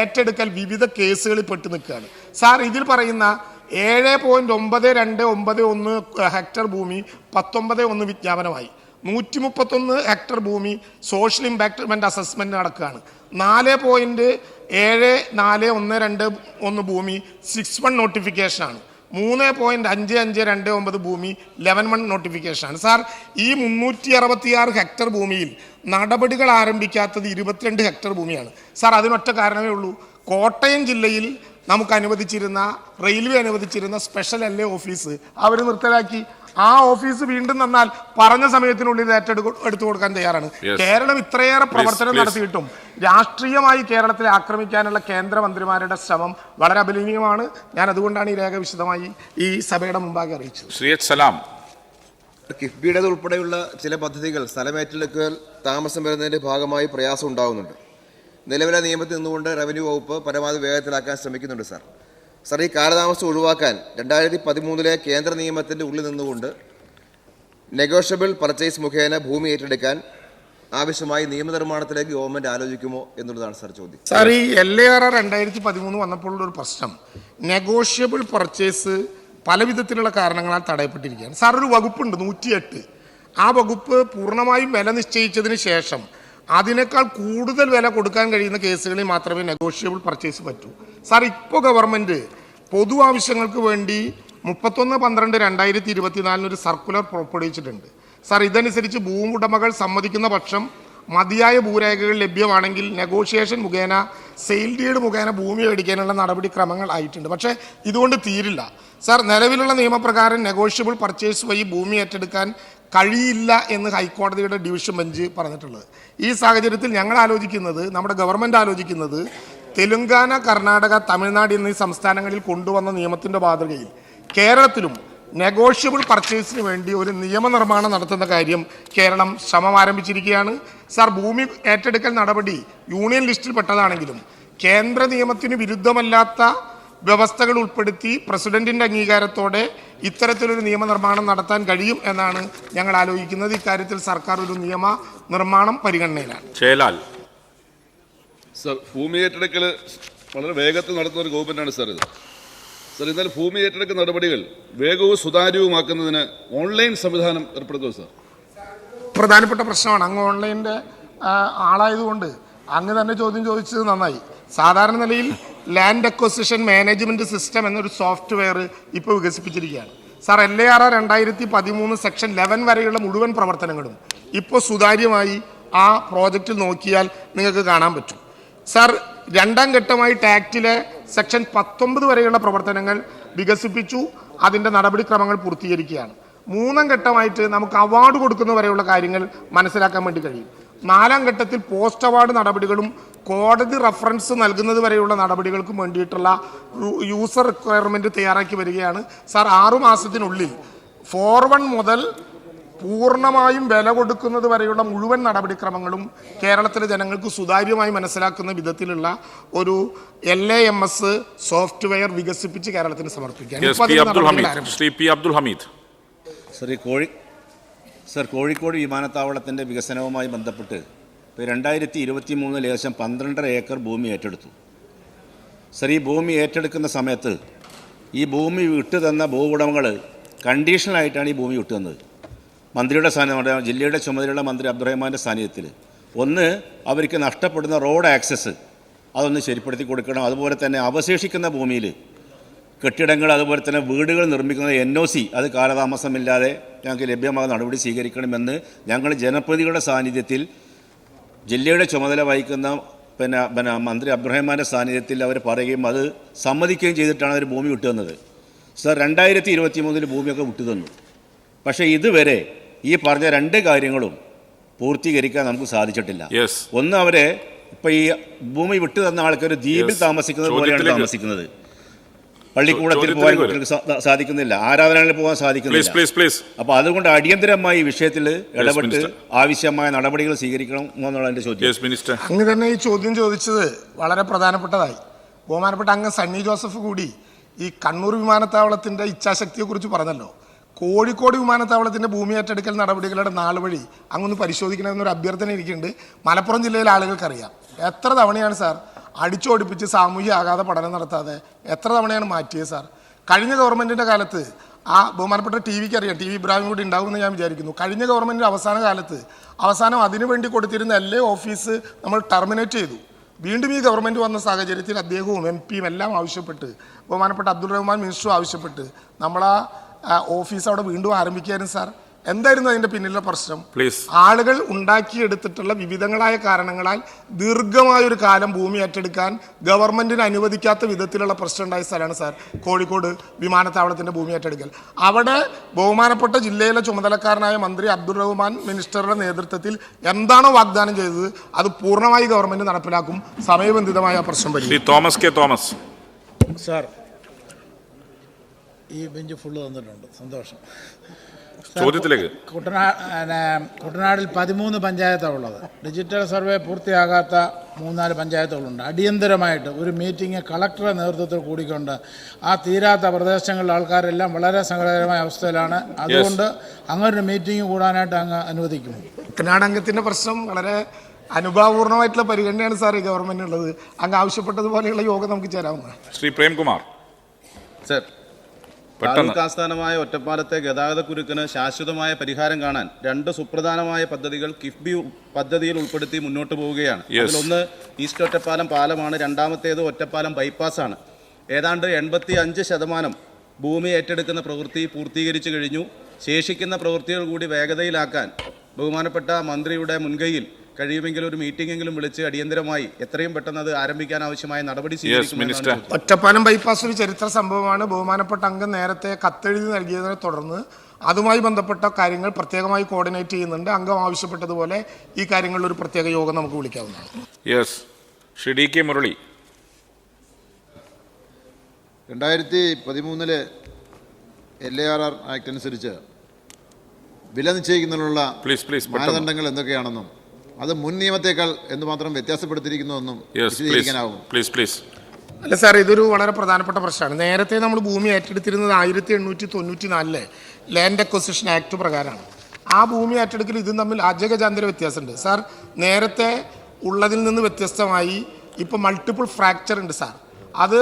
B: ഏറ്റെടുക്കൽ വിവിധ കേസുകളിൽ പെട്ട് നിൽക്കുകയാണ്. സാർ ഇതിൽ പറയുന്ന ഏഴ് പോയിന്റ് ഒമ്പത് രണ്ട് ഒമ്പത് ഒന്ന് ഹെക്ടർ ഭൂമി പത്തൊമ്പത് ഒന്ന് വിജ്ഞാപനമായി. നൂറ്റി മുപ്പത്തൊന്ന് ഹെക്ടർ ഭൂമി സോഷ്യൽ ഇമ്പാക്ട്മെന്റ് അസസ്മെന്റ് നടക്കുകയാണ്. നാല് പോയിന്റ് ഏഴ് നാല് ഒന്ന് രണ്ട് ഒന്ന് ഭൂമി സിക്സ് വൺ നോട്ടിഫിക്കേഷനാണ്. മൂന്ന് പോയിന്റ് അഞ്ച് അഞ്ച് രണ്ട് ഒമ്പത് ഭൂമി ലെവൻ വൺ നോട്ടിഫിക്കേഷനാണ്. സാർ ഈ മുന്നൂറ്റി അറുപത്തിയാറ് ഹെക്ടർ ഭൂമിയിൽ നടപടികൾ ആരംഭിക്കാത്തത് ഇരുപത്തിരണ്ട് ഹെക്ടർ ഭൂമിയാണ്. സാർ അതിനൊറ്റ കാരണമേ ഉള്ളൂ. കോട്ടയം ജില്ലയിൽ നമുക്ക് അനുവദിച്ചിരുന്ന റെയിൽവേ അനുവദിച്ചിരുന്ന സ്പെഷ്യൽ എൽ എ ഓഫീസ് അവർ നിർത്തലാക്കി. ആ ഓഫീസ് വീണ്ടും തന്നാൽ പറഞ്ഞ സമയത്തിനുള്ളിൽ ഏറ്റെടുക്ക എടുത്തു കൊടുക്കാൻ തയ്യാറാണ് കേരളം ഇത്രയേറെ പ്രവർത്തനം നടത്തിയിട്ടും രാഷ്ട്രീയമായി കേരളത്തെ ആക്രമിക്കാനുള്ള കേന്ദ്രമന്ത്രിമാരുടെ ശ്രമം വളരെ അഭിലീനീയമാണ് ഞാൻ അതുകൊണ്ടാണ് ഈ രേഖ വിശദമായി ഈ സഭയുടെ മുമ്പാകെ അറിയിച്ചത്.
A: ശ്രീ സലാം.
J: കിഫ്ബിയുടേത് ഉൾപ്പെടെയുള്ള ചില പദ്ധതികൾ സ്ഥലമേറ്റെടുക്കൽ താമസം വരുന്നതിന്റെ ഭാഗമായി പ്രയാസം ഉണ്ടാകുന്നുണ്ട് നിലവിലെ നിയമത്തിൽ നിന്നുകൊണ്ട് റവന്യൂ വകുപ്പ് പരമാവധി വേഗത്തിലാക്കാൻ ശ്രമിക്കുന്നുണ്ട് സാർ. സാർ ഈ കാലതാമസം ഒഴിവാക്കാൻ രണ്ടായിരത്തി പതിമൂന്നിലെ കേന്ദ്ര നിയമത്തിന്റെ ഉള്ളിൽ നിന്നുകൊണ്ട് നെഗോഷ്യബിൾ പർച്ചേസ് മുഖേന ഭൂമി ഏറ്റെടുക്കാൻ ആവശ്യമായി നിയമനിർമ്മാണത്തിലേക്ക് ഗവൺമെന്റ് ആലോചിക്കുമോ എന്നുള്ളതാണ് സാർ ചോദ്യം.
B: സാർ ഈ എൽ എ ആർ ആർ രണ്ടായിരത്തി പതിമൂന്ന് വന്നപ്പോഴുള്ള ഒരു പ്രശ്നം. നെഗോഷ്യബിൾ പർച്ചേസ് പല വിധത്തിലുള്ള കാരണങ്ങളാൽ തടയപ്പെട്ടിരിക്കുകയാണ്. സാർ ഒരു വകുപ്പുണ്ട് നൂറ്റിയെട്ട്. ആ വകുപ്പ് പൂർണമായും വില നിശ്ചയിച്ചതിന് ശേഷം അതിനേക്കാൾ കൂടുതൽ വില കൊടുക്കാൻ കഴിയുന്ന കേസുകളിൽ മാത്രമേ നെഗോഷ്യബിൾ പർച്ചേസ് പറ്റൂ. സാർ ഇപ്പോൾ ഗവൺമെന്റ് പൊതു ആവശ്യങ്ങൾക്ക് വേണ്ടി മുപ്പത്തൊന്ന് പന്ത്രണ്ട് രണ്ടായിരത്തി ഇരുപത്തിനാലിന് ഒരു സർക്കുലർ പുറപ്പെടുവിച്ചിട്ടുണ്ട് സാർ ഇതനുസരിച്ച് ഭൂവുടമകൾ സമ്മതിക്കുന്ന പക്ഷം മതിയായ ഭൂരേഖകൾ ലഭ്യമാണെങ്കിൽ നെഗോഷിയേഷൻ മുഖേന സെയിൽ ഡീഡ് മുഖേന ഭൂമി മേടിക്കാനുള്ള നടപടിക്രമങ്ങൾ ആയിട്ടുണ്ട്. പക്ഷേ ഇതുകൊണ്ട് തീരില്ല. സാർ നിലവിലുള്ള നിയമപ്രകാരം നെഗോഷ്യബിൾ പർച്ചേസ് വഴി ഭൂമി ഏറ്റെടുക്കാൻ കഴിയില്ല എന്ന് ഹൈക്കോടതിയുടെ ഡിവിഷൻ ബെഞ്ച് പറഞ്ഞിട്ടുള്ളത്. ഈ സാഹചര്യത്തിൽ ഞങ്ങൾ ആലോചിക്കുന്നത് നമ്മുടെ ഗവൺമെന്റ് ആലോചിക്കുന്നത് തെലുങ്കാന കർണാടക തമിഴ്നാട് എന്നീ സംസ്ഥാനങ്ങളിൽ കൊണ്ടുവന്ന നിയമത്തിന്റെ മാതൃകയിൽ കേരളത്തിലും നെഗോഷ്യബിൾ പർച്ചേസിന് വേണ്ടി ഒരു നിയമനിർമ്മാണം നടത്തുന്ന കാര്യം കേരളം ശ്രമം ആരംഭിച്ചിരിക്കുകയാണ്. സാർ ഭൂമി ഏറ്റെടുക്കൽ നടപടി യൂണിയൻ ലിസ്റ്റിൽ പെട്ടതാണെങ്കിലും കേന്ദ്ര നിയമത്തിന് വിരുദ്ധമല്ലാത്ത വ്യവസ്ഥകൾ ഉൾപ്പെടുത്തി പ്രസിഡന്റിന്റെ അംഗീകാരത്തോടെ ഇത്തരത്തിലൊരു നിയമനിർമ്മാണം നടത്താൻ കഴിയും എന്നാണ് ഞങ്ങൾ ആലോചിക്കുന്നത്. ഇക്കാര്യത്തിൽ സർക്കാർ ഒരു നിയമ നിർമ്മാണം പരിഗണനയിലാണ്.
A: ചേലാൽ.
K: സർ ഭൂമി ഏറ്റെടുക്കൽ വളരെ വേഗത്തിൽ നടത്തുന്ന ഒരു ഗവൺമെന്റാണ് സാർ ഇത്. സർ എന്നാൽ ഭൂമി ഏറ്റെടുക്കൽ നടപടികൾ വേഗവും സുതാര്യവുമാക്കുന്നതിന് ഓൺലൈൻ സംവിധാനം ഏർപ്പെടുത്തുമോ സാർ?
B: പ്രധാനപ്പെട്ട പ്രശ്നമാണ്. അങ്ങ് ഓൺലൈന്റെ ആളായതുകൊണ്ട് അങ്ങ് തന്നെ ചോദ്യം ചോദിച്ചത് നന്നായി. സാധാരണ നിലയിൽ ലാൻഡ് അക്വസിഷൻ മാനേജ്മെന്റ് സിസ്റ്റം എന്നൊരു സോഫ്റ്റ്വെയർ ഇപ്പോൾ വികസിപ്പിച്ചിരിക്കുകയാണ്. സാർ എൽ എ ആർ രണ്ടായിരത്തി പതിമൂന്ന് സെക്ഷൻ ലെവൻ വരെയുള്ള മുഴുവൻ പ്രവർത്തനങ്ങളും ഇപ്പോൾ സുതാര്യമായി ആ പ്രോജക്റ്റിൽ നോക്കിയാൽ നിങ്ങൾക്ക് കാണാൻ പറ്റും. സാർ രണ്ടാം ഘട്ടമായി ടാക്റ്റിലെ സെക്ഷൻ പത്തൊമ്പത് വരെയുള്ള പ്രവർത്തനങ്ങൾ വികസിപ്പിച്ചു. അതിന്റെ നടപടിക്രമങ്ങൾ പൂർത്തീകരിക്കുകയാണ്. മൂന്നാം ഘട്ടമായിട്ട് നമുക്ക് അവാർഡ് കൊടുക്കുന്ന വരെയുള്ള കാര്യങ്ങൾ മനസ്സിലാക്കാൻ വേണ്ടി കഴിയും. നാലാം ഘട്ടത്തിൽ പോസ്റ്റ് അവാർഡ് നടപടികളും കോടതി റഫറൻസ് നൽകുന്നത് വരെയുള്ള നടപടികൾക്കും വേണ്ടിയിട്ടുള്ള യൂസർ റിക്വയർമെന്റ് തയ്യാറാക്കി വരികയാണ്. സാർ ആറു മാസത്തിനുള്ളിൽ ഫോർ വൺ മുതൽ പൂർണമായും വില കൊടുക്കുന്നത് വരെയുള്ള മുഴുവൻ നടപടിക്രമങ്ങളും കേരളത്തിലെ ജനങ്ങൾക്ക് സുതാര്യമായി മനസ്സിലാക്കുന്ന വിധത്തിലുള്ള ഒരു L A M S software വികസിപ്പിച്ച് കേരളത്തിന് സമർപ്പിക്കാം.
A: ശ്രീ പി അബ്ദുൽ ഹമീദ്.
L: സർ ഈ കോഴി സർ കോഴിക്കോട് വിമാനത്താവളത്തിന്റെ വികസനവുമായി ബന്ധപ്പെട്ട് ഇപ്പോൾ രണ്ടായിരത്തി ഇരുപത്തി മൂന്നിൽ ഏകദേശം പന്ത്രണ്ടര ഏക്കർ ഭൂമി ഏറ്റെടുത്തു. സർ ഈ ഭൂമി ഏറ്റെടുക്കുന്ന സമയത്ത് ഈ ഭൂമി വിട്ടു തന്ന ഭൂവുടമകൾ കണ്ടീഷണലായിട്ടാണ് ഈ ഭൂമി വിട്ടു തന്നത് മന്ത്രിയുടെ സാന്നിധ്യം ജില്ലയുടെ ചുമതലയുള്ള മന്ത്രി അബ്ദുറഹ്മാന്റെ സാന്നിധ്യത്തിൽ ഒന്ന് അവർക്ക് നഷ്ടപ്പെടുന്ന റോഡ് ആക്സസ് അതൊന്ന് ശരിപ്പെടുത്തി കൊടുക്കണം. അതുപോലെ തന്നെ അവശേഷിക്കുന്ന ഭൂമിയിൽ കെട്ടിടങ്ങൾ അതുപോലെ തന്നെ വീടുകൾ നിർമ്മിക്കുന്ന എൻ ഒ സി അത് കാലതാമസമില്ലാതെ ഞങ്ങൾക്ക് ലഭ്യമാകുന്ന നടപടി സ്വീകരിക്കണമെന്ന് ഞങ്ങൾ ജനപ്രതിയുടെ സാന്നിധ്യത്തിൽ ജില്ലയുടെ ചുമതല വഹിക്കുന്ന പിന്നെ പിന്നെ മന്ത്രി അബ്രഹിമാന്റെ സാന്നിധ്യത്തിൽ അവർ പറയുകയും അത് സമ്മതിക്കുകയും ചെയ്തിട്ടാണ് അവർ ഭൂമി വിട്ടുതന്നത്. സർ രണ്ടായിരത്തി ഇരുപത്തി മൂന്നിൽ ഭൂമിയൊക്കെ വിട്ടുതന്നു. പക്ഷേ ഇതുവരെ ഈ പറഞ്ഞ രണ്ട് കാര്യങ്ങളും പൂർത്തീകരിക്കാൻ നമുക്ക് സാധിച്ചിട്ടില്ല. ഒന്ന് അവരെ ഇപ്പം ഈ ഭൂമി വിട്ടു തന്ന ആൾക്കാർ ദ്വീപിൽ താമസിക്കുന്നത് പോലെയാണ് താമസിക്കുന്നത്. പള്ളിക്കൂടത്തിൽ പോകാൻ കുട്ടികൾക്ക് സാധിക്കുന്നില്ല. ആരാധനകളിൽ പോകാൻ സാധിക്കുന്നില്ല.
A: പ്ലീസ് പ്ലീസ്
L: അപ്പൊ അതുകൊണ്ട് അടിയന്തരമായി ഈ വിഷയത്തിൽ ഇടപെട്ട്
A: Minister.
L: ആവശ്യമായ നടപടികൾ സ്വീകരിക്കണം എന്നുള്ള എന്റെ ചോദ്യം.
A: യെസ് മിനിസ്റ്റർ
B: അങ്ങ് തന്നെ ഈ ചോദ്യം ചോദിച്ചത് വളരെ പ്രധാനപ്പെട്ടതായി. ബഹുമാനപ്പെട്ട അങ്ങ് സണ്ണി ജോസഫ് കൂടി ഈ കണ്ണൂർ വിമാനത്താവളത്തിന്റെ ഇച്ഛാശക്തിയെ കുറിച്ച് പറഞ്ഞല്ലോ. കോഴിക്കോട് വിമാനത്താവളത്തിന്റെ ഭൂമി ഏറ്റെടുക്കൽ നടപടികളുടെ നാൾ വഴി അങ്ങൊന്ന് പരിശോധിക്കണമെന്നൊരു അഭ്യർത്ഥന എനിക്കുണ്ട്. മലപ്പുറം ജില്ലയിലെ ആളുകൾക്കറിയാം. എത്ര തവണയാണ് സാർ അടിച്ചോടിപ്പിച്ച് സാമൂഹ്യ ആഘാത പഠനം നടത്താതെ എത്ര തവണയാണ് മാറ്റിയത് സാർ? കഴിഞ്ഞ ഗവൺമെന്റിന്റെ കാലത്ത് ആ ബഹുമാനപ്പെട്ട ടി വിക്ക് അറിയാം ടി വി ഇബ്രാഹിം കൂടി ഉണ്ടാവുമെന്ന് ഞാൻ വിചാരിക്കുന്നു. കഴിഞ്ഞ ഗവൺമെന്റിന്റെ അവസാന കാലത്ത് അവസാനം അതിനു വേണ്ടി കൊടുത്തിരുന്ന എല്ലാ ഓഫീസ് നമ്മൾ ടെർമിനേറ്റ് ചെയ്തു. വീണ്ടും ഈ ഗവൺമെന്റ് വന്ന സാഹചര്യത്തിൽ അദ്ദേഹവും എം പിയും എല്ലാം ആവശ്യപ്പെട്ട് ബഹുമാനപ്പെട്ട അബ്ദുൾ റഹ്മാൻ മിനിസ്റ്ററും ആവശ്യപ്പെട്ട് നമ്മൾ ആ ഓഫീസ് അവിടെ വീണ്ടും ആരംഭിക്കാനും സാർ. എന്തായിരുന്നു അതിന്റെ പിന്നിലെ പ്രശ്നം?
A: പ്ലീസ്
B: ആളുകൾ ഉണ്ടാക്കിയെടുത്തിട്ടുള്ള വിവിധങ്ങളായ കാരണങ്ങളാൽ ദീർഘമായൊരു കാലം ഭൂമി ഏറ്റെടുക്കാൻ ഗവൺമെന്റിന് അനുവദിക്കാത്ത വിധത്തിലുള്ള പ്രശ്നം ഉണ്ടായ സ്ഥലമാണ് സാർ കോഴിക്കോട് വിമാനത്താവളത്തിന്റെ ഭൂമി ഏറ്റെടുക്കൽ. അവിടെ ബഹുമാനപ്പെട്ട ജില്ലയിലെ ചുമതലക്കാരനായ മന്ത്രി അബ്ദുൾ റഹ്മാൻ മിനിസ്റ്ററുടെ നേതൃത്വത്തിൽ എന്താണോ വാഗ്ദാനം ചെയ്തത് അത് പൂർണമായി ഗവൺമെന്റ് നടപ്പിലാക്കും. സമയബന്ധിതമായ പ്രശ്നം വരും
A: തോമസ് കെ തോമസ്.
M: സാർ ഈ ബെഞ്ച് ഫുള്ള് തന്നിട്ടുണ്ട് സന്തോഷം.
A: ചോദ്യത്തിലേക്ക്.
M: കുട്ടനാടിൽ പതിമൂന്ന് പഞ്ചായത്താണ് ഉള്ളത് ഡിജിറ്റൽ സർവേ പൂർത്തിയാകാത്ത മൂന്നാൽ പഞ്ചായത്തുകളുണ്ട്. അടിയന്തരമായിട്ട് ഒരു മീറ്റിംഗ് കളക്ടറെ നേതൃത്വത്തിൽ കൂടിക്കൊണ്ട് ആ തീരാത്ത പ്രദേശങ്ങളിലെ ആൾക്കാരെല്ലാം വളരെ സങ്കടകരമായ അവസ്ഥയിലാണ്. അതുകൊണ്ട് അങ്ങനൊരു മീറ്റിംഗ് കൂടാനായിട്ട് അങ്ങ് അനുവദിക്കുമോ
B: കുട്ടനാടംഗത്തിന്റെ പ്രശ്നം വളരെ അനുഭാവപൂർണമായിട്ടുള്ള പരിഗണനയാണ് സാർ ഈ ഗവൺമെന്റിനുള്ളത് അങ്ങ് ആവശ്യപ്പെട്ടതുപോലെയുള്ള യോഗം നമുക്ക് ചേരാവുന്നതാണ്.
A: ശ്രീ പ്രേംകുമാർ.
N: സർ താലൂക്ക് ആസ്ഥാനമായ ഒറ്റപ്പാലത്തെ ഗതാഗതക്കുരുക്കിന് ശാശ്വതമായ പരിഹാരം കാണാൻ രണ്ട് സുപ്രധാനമായ പദ്ധതികൾ കിഫ്ബി പദ്ധതിയിൽ ഉൾപ്പെടുത്തി മുന്നോട്ട് പോവുകയാണ്. അതിലൊന്ന് ഈസ്റ്റ് ഒറ്റപ്പാലം പാലമാണ് രണ്ടാമത്തേത് ഒറ്റപ്പാലം ബൈപ്പാസാണ്. ഏതാണ്ട് എൺപത്തി അഞ്ച് ശതമാനം ഭൂമി ഏറ്റെടുക്കുന്ന പ്രവൃത്തി പൂർത്തീകരിച്ചു കഴിഞ്ഞു. ശേഷിക്കുന്ന പ്രവൃത്തികൾ കൂടി വേഗതയിലാക്കാൻ ബഹുമാനപ്പെട്ട മന്ത്രിയുടെ മുൻകൈയിൽ കഴിയുമെങ്കിൽ ഒരു മീറ്റിംഗ് എങ്കിലും വിളിച്ച് അടിയന്തരമായി എത്രയും പെട്ടെന്ന് അത് ആരംഭിക്കാൻ ആവശ്യമായ നടപടി സ്വീകരിക്കുമെന്നാണ്
A: മിനിസ്റ്റർ.
B: ഒറ്റപ്പാലം ബൈപ്പാസ് ഒരു ചരിത്ര സംഭവമാണ്. ബഹുമാനപ്പെട്ട അംഗം നേരത്തെ കത്തെഴുതി നൽകിയതിനെ തുടർന്ന് അതുമായി ബന്ധപ്പെട്ട കാര്യങ്ങൾ പ്രത്യേകമായി കോർഡിനേറ്റ് ചെയ്യുന്നുണ്ട്. അംഗം ആവശ്യപ്പെട്ടതുപോലെ ഈ കാര്യങ്ങളിൽ ഒരു പ്രത്യേക യോഗം നമുക്ക് വിളിക്കാവുന്നതാണ്.
A: Yes Shri D K Murali
O: രണ്ടായിരത്തി പതിമൂന്നിൽ L A R R act അനുസരിച്ച് വില നിശ്ചയിക്കുന്നതിനുള്ള
A: പ്ലീസ് പ്ലീസ്
O: മാനദണ്ഡങ്ങൾ എന്തൊക്കെയാണെന്നും അത് മുൻ നിയമത്തേക്കാൾ എന്തുമാത്രം വ്യത്യാസപ്പെടുത്തിയിരിക്കുന്നുവെന്നും
A: യെസ് പ്ലീസ്
O: വിശദീകരിക്കാനാവും.
A: പ്ലീസ് പ്ലീസ്
B: അല്ല സാർ ഇതൊരു വളരെ പ്രധാനപ്പെട്ട പ്രശ്നമാണ്. നേരത്തെ നമ്മൾ ഭൂമി ഏറ്റെടുത്തിരുന്നത് ആയിരത്തി എണ്ണൂറ്റി തൊണ്ണൂറ്റി നാലിലെ ലാൻഡ് അക്വസിഷൻ ആക്ട് പ്രകാരമാണ്. ആ ഭൂമി ഏറ്റെടുക്കൽ ഇതും തമ്മിൽ അജഗജാന്തര വ്യത്യാസമുണ്ട്. സാർ നേരത്തെ ഉള്ളതിൽ നിന്ന് വ്യത്യസ്തമായി ഇപ്പോൾ മൾട്ടിപ്പിൾ ഫ്രാക്ചർ ഉണ്ട് സാർ അത്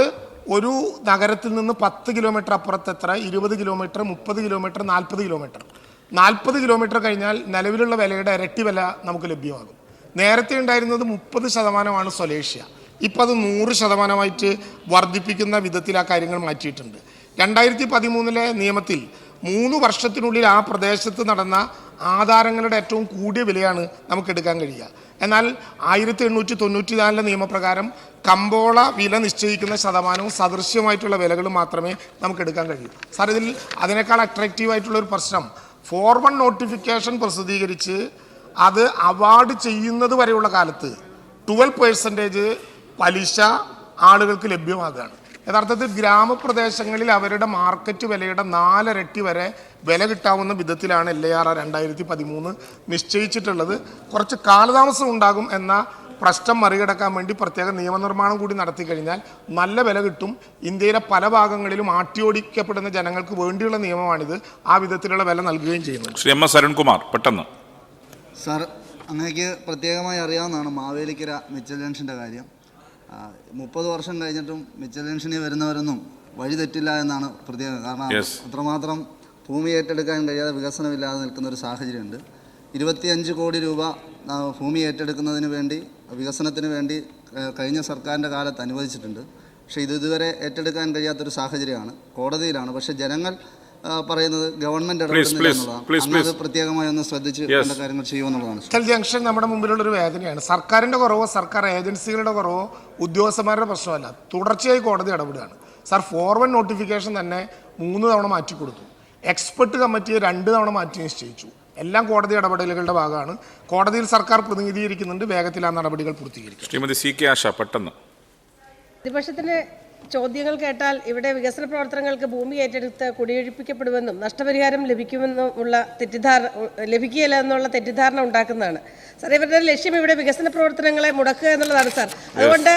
B: ഒരു നഗരത്തിൽ നിന്ന് പത്ത് കിലോമീറ്റർ അപ്പുറത്ത് എത്ര ഇരുപത് കിലോമീറ്റർ മുപ്പത് കിലോമീറ്റർ നാൽപ്പത് കിലോമീറ്റർ നാൽപ്പത് കിലോമീറ്റർ കഴിഞ്ഞാൽ നിലവിലുള്ള വിലയുടെ ഇരട്ടി വില നമുക്ക് ലഭ്യമാകും. നേരത്തെ ഉണ്ടായിരുന്നത് മുപ്പത് ശതമാനമാണ് സ്വലേഷ്യ ഇപ്പം അത് നൂറ് ശതമാനമായിട്ട് വർദ്ധിപ്പിക്കുന്ന വിധത്തിൽ ആ കാര്യങ്ങൾ മാറ്റിയിട്ടുണ്ട്. രണ്ടായിരത്തി പതിമൂന്നിലെ നിയമത്തിൽ മൂന്ന് വർഷത്തിനുള്ളിൽ ആ പ്രദേശത്ത് നടന്ന ആധാരങ്ങളുടെ ഏറ്റവും കൂടിയ വിലയാണ് നമുക്ക് എടുക്കാൻ കഴിയുക. എന്നാൽ ആയിരത്തി എണ്ണൂറ്റി തൊണ്ണൂറ്റി നാലിലെ നിയമപ്രകാരം കമ്പോള വില നിശ്ചയിക്കുന്ന ശതമാനവും സദൃശ്യമായിട്ടുള്ള വിലകളും മാത്രമേ നമുക്ക് എടുക്കാൻ കഴിയൂ. സാർ ഇതിൽ അതിനേക്കാൾ അട്രാക്റ്റീവ് ആയിട്ടുള്ള ഒരു പ്രശ്നം ഫോർ നോട്ടിഫിക്കേഷൻ പ്രസിദ്ധീകരിച്ച് അത് അവാർഡ് ചെയ്യുന്നത് വരെയുള്ള കാലത്ത് ട്വൽവ് പേഴ്സന്റേജ് പലിശ ആളുകൾക്ക് ലഭ്യമാകുകയാണ്. യഥാർത്ഥത്തിൽ ഗ്രാമപ്രദേശങ്ങളിൽ അവരുടെ മാർക്കറ്റ് വിലയുടെ നാലരട്ടി വരെ വില കിട്ടാവുന്ന വിധത്തിലാണ് എൽ എ ആർ രണ്ടായിരത്തി പതിമൂന്ന് നിശ്ചയിച്ചിട്ടുള്ളത്. കുറച്ച് കാലതാമസം ഉണ്ടാകും എന്ന പ്രശ്നം മറികടക്കാൻ വേണ്ടി പ്രത്യേക നിയമനിർമ്മാണം കൂടി നടത്തി കഴിഞ്ഞാൽ നല്ല വില കിട്ടും. ഇന്ത്യയിലെ പല ഭാഗങ്ങളിലും ആട്ടിയോടിക്കപ്പെടുന്ന ജനങ്ങൾക്ക് വേണ്ടിയുള്ള നിയമമാണിത്. ആ വിധത്തിലുള്ള വില നൽകുകയും ചെയ്യുന്നത്
A: ശ്രീ എം എസ് അരുൺകുമാർ പെട്ടെന്ന്.
P: സാർ അങ്ങേക്ക് പ്രത്യേകമായി അറിയാവുന്നതാണ് മാവേലിക്കര മിച്ചൽ ജംഗ്ഷന്റെ കാര്യം. മുപ്പത് വർഷം കഴിഞ്ഞിട്ടും മിച്ചൽ ജംഗ്ഷനിൽ വരുന്നവരൊന്നും വഴി തെറ്റില്ല എന്നാണ് പ്രത്യേകത കാരണം അത്രമാത്രം ഭൂമി ഏറ്റെടുക്കാൻ കഴിയാതെ വികസനമില്ലാതെ നിൽക്കുന്ന ഒരു സാഹചര്യമുണ്ട്. ഇരുപത്തിയഞ്ച് കോടി രൂപ ഭൂമി ഏറ്റെടുക്കുന്നതിന് വേണ്ടി വികസനത്തിന് വേണ്ടി കഴിഞ്ഞ സർക്കാരിന്റെ കാലത്ത് അനുവദിച്ചിട്ടുണ്ട്. പക്ഷേ ഇത് ഇതുവരെ ഏറ്റെടുക്കാൻ കഴിയാത്തൊരു സാഹചര്യമാണ്. കോടതിയിലാണ്. പക്ഷേ ജനങ്ങൾ പറയുന്നത്
A: ഗവൺമെന്റ്
P: ഇടപെടുന്നില്ല. പ്രത്യേകമായി ഒന്ന് ശ്രദ്ധിച്ച്. വേണ്ട കാര്യങ്ങൾ ചെയ്യുമെന്നുള്ളതാണ്
B: ജംഗ്ഷൻ നമ്മുടെ മുമ്പിലുള്ള ഒരു വേദനയാണ്. സർക്കാരിന്റെ കുറവോ സർക്കാർ ഏജൻസികളുടെ കുറവോ ഉദ്യോഗസ്ഥന്മാരുടെ പ്രശ്നമല്ല. തുടർച്ചയായി കോടതി ഇടപെടുകയാണ്. സാർ ഫോർവേഡ് നോട്ടിഫിക്കേഷൻ തന്നെ മൂന്ന് തവണ മാറ്റി കൊടുത്തു എക്സ്പെർട്ട് കമ്മിറ്റിയെ രണ്ട് തവണ മാറ്റി നിശ്ചയിച്ചു. എല്ലാം കോടതി ഇടപെടലുകളുടെ ഭാഗമാണ്. കോടതിയിൽ സർക്കാർ പ്രതിനിധീകരിക്കുന്നുണ്ട്. വേഗത്തിൽ ആ നടപടികൾ പൂർത്തീകരിക്കും.
A: ശ്രീമതി സി കെ ആശ പെട്ടെന്ന്.
Q: പ്രതിപക്ഷത്തിന്റെ ചോദ്യങ്ങൾ കേട്ടാൽ ഇവിടെ വികസന പ്രവർത്തനങ്ങൾക്ക് ഭൂമി ഏറ്റെടുത്ത് കുടിയൊഴിപ്പിക്കപ്പെടുമെന്നും നഷ്ടപരിഹാരം ലഭിക്കുമെന്നും ഉള്ള തെറ്റിദ്ധാരണ ലഭിക്കുകയില്ല എന്നുള്ള തെറ്റിദ്ധാരണ ഉണ്ടാക്കുന്നതാണ്. സാർ ഇവരുടെ ലക്ഷ്യം ഇവിടെ വികസന പ്രവർത്തനങ്ങളെ മുടക്കുക എന്നുള്ളതാണ് സാർ. അതുകൊണ്ട്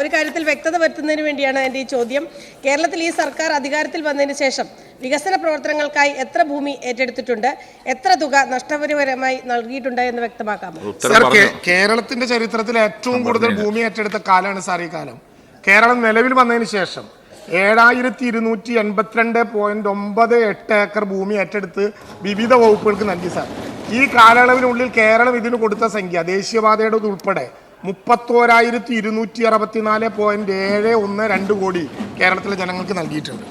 Q: ഒരു കാര്യത്തിൽ വ്യക്തത വരുത്തുന്നതിന് വേണ്ടിയാണ് എന്റെ ഈ ചോദ്യം. കേരളത്തിൽ ഈ സർക്കാർ അധികാരത്തിൽ വന്നതിന് ശേഷം വികസന പ്രവർത്തനങ്ങൾക്കായി എത്ര ഭൂമി ഏറ്റെടുത്തിട്ടുണ്ട് എത്ര തുക നഷ്ടപരിപരമായി നൽകിയിട്ടുണ്ട് എന്ന് വ്യക്തമാക്കാമോ?
B: സാർ കേരളത്തിന്റെ ചരിത്രത്തിൽ ഏറ്റവും കൂടുതൽ ഭൂമി ഏറ്റെടുത്ത കാലമാണ് സാർ ഈ കാലം. കേരളം നിലവിൽ വന്നതിന് ശേഷം ഏഴായിരത്തി ഇരുന്നൂറ്റി എൺപത്തിരണ്ട് പോയിന്റ് ഒമ്പത് എട്ട് ഏക്കർ ഭൂമി ഏറ്റെടുത്ത് വിവിധ വകുപ്പുകൾക്ക് നൽകി സാർ. ഈ കാലയളവിനുള്ളിൽ കേരളം ഇതിന് കൊടുത്ത സംഖ്യ ദേശീയപാതയുടെ ഉൾപ്പെടെ മുപ്പത്തോരായിരത്തി ഇരുന്നൂറ്റി അറുപത്തിനാല് പോയിന്റ് ഏഴ് ഒന്ന് രണ്ട് കോടി കേരളത്തിലെ ജനങ്ങൾക്ക് നൽകിയിട്ടുണ്ട്.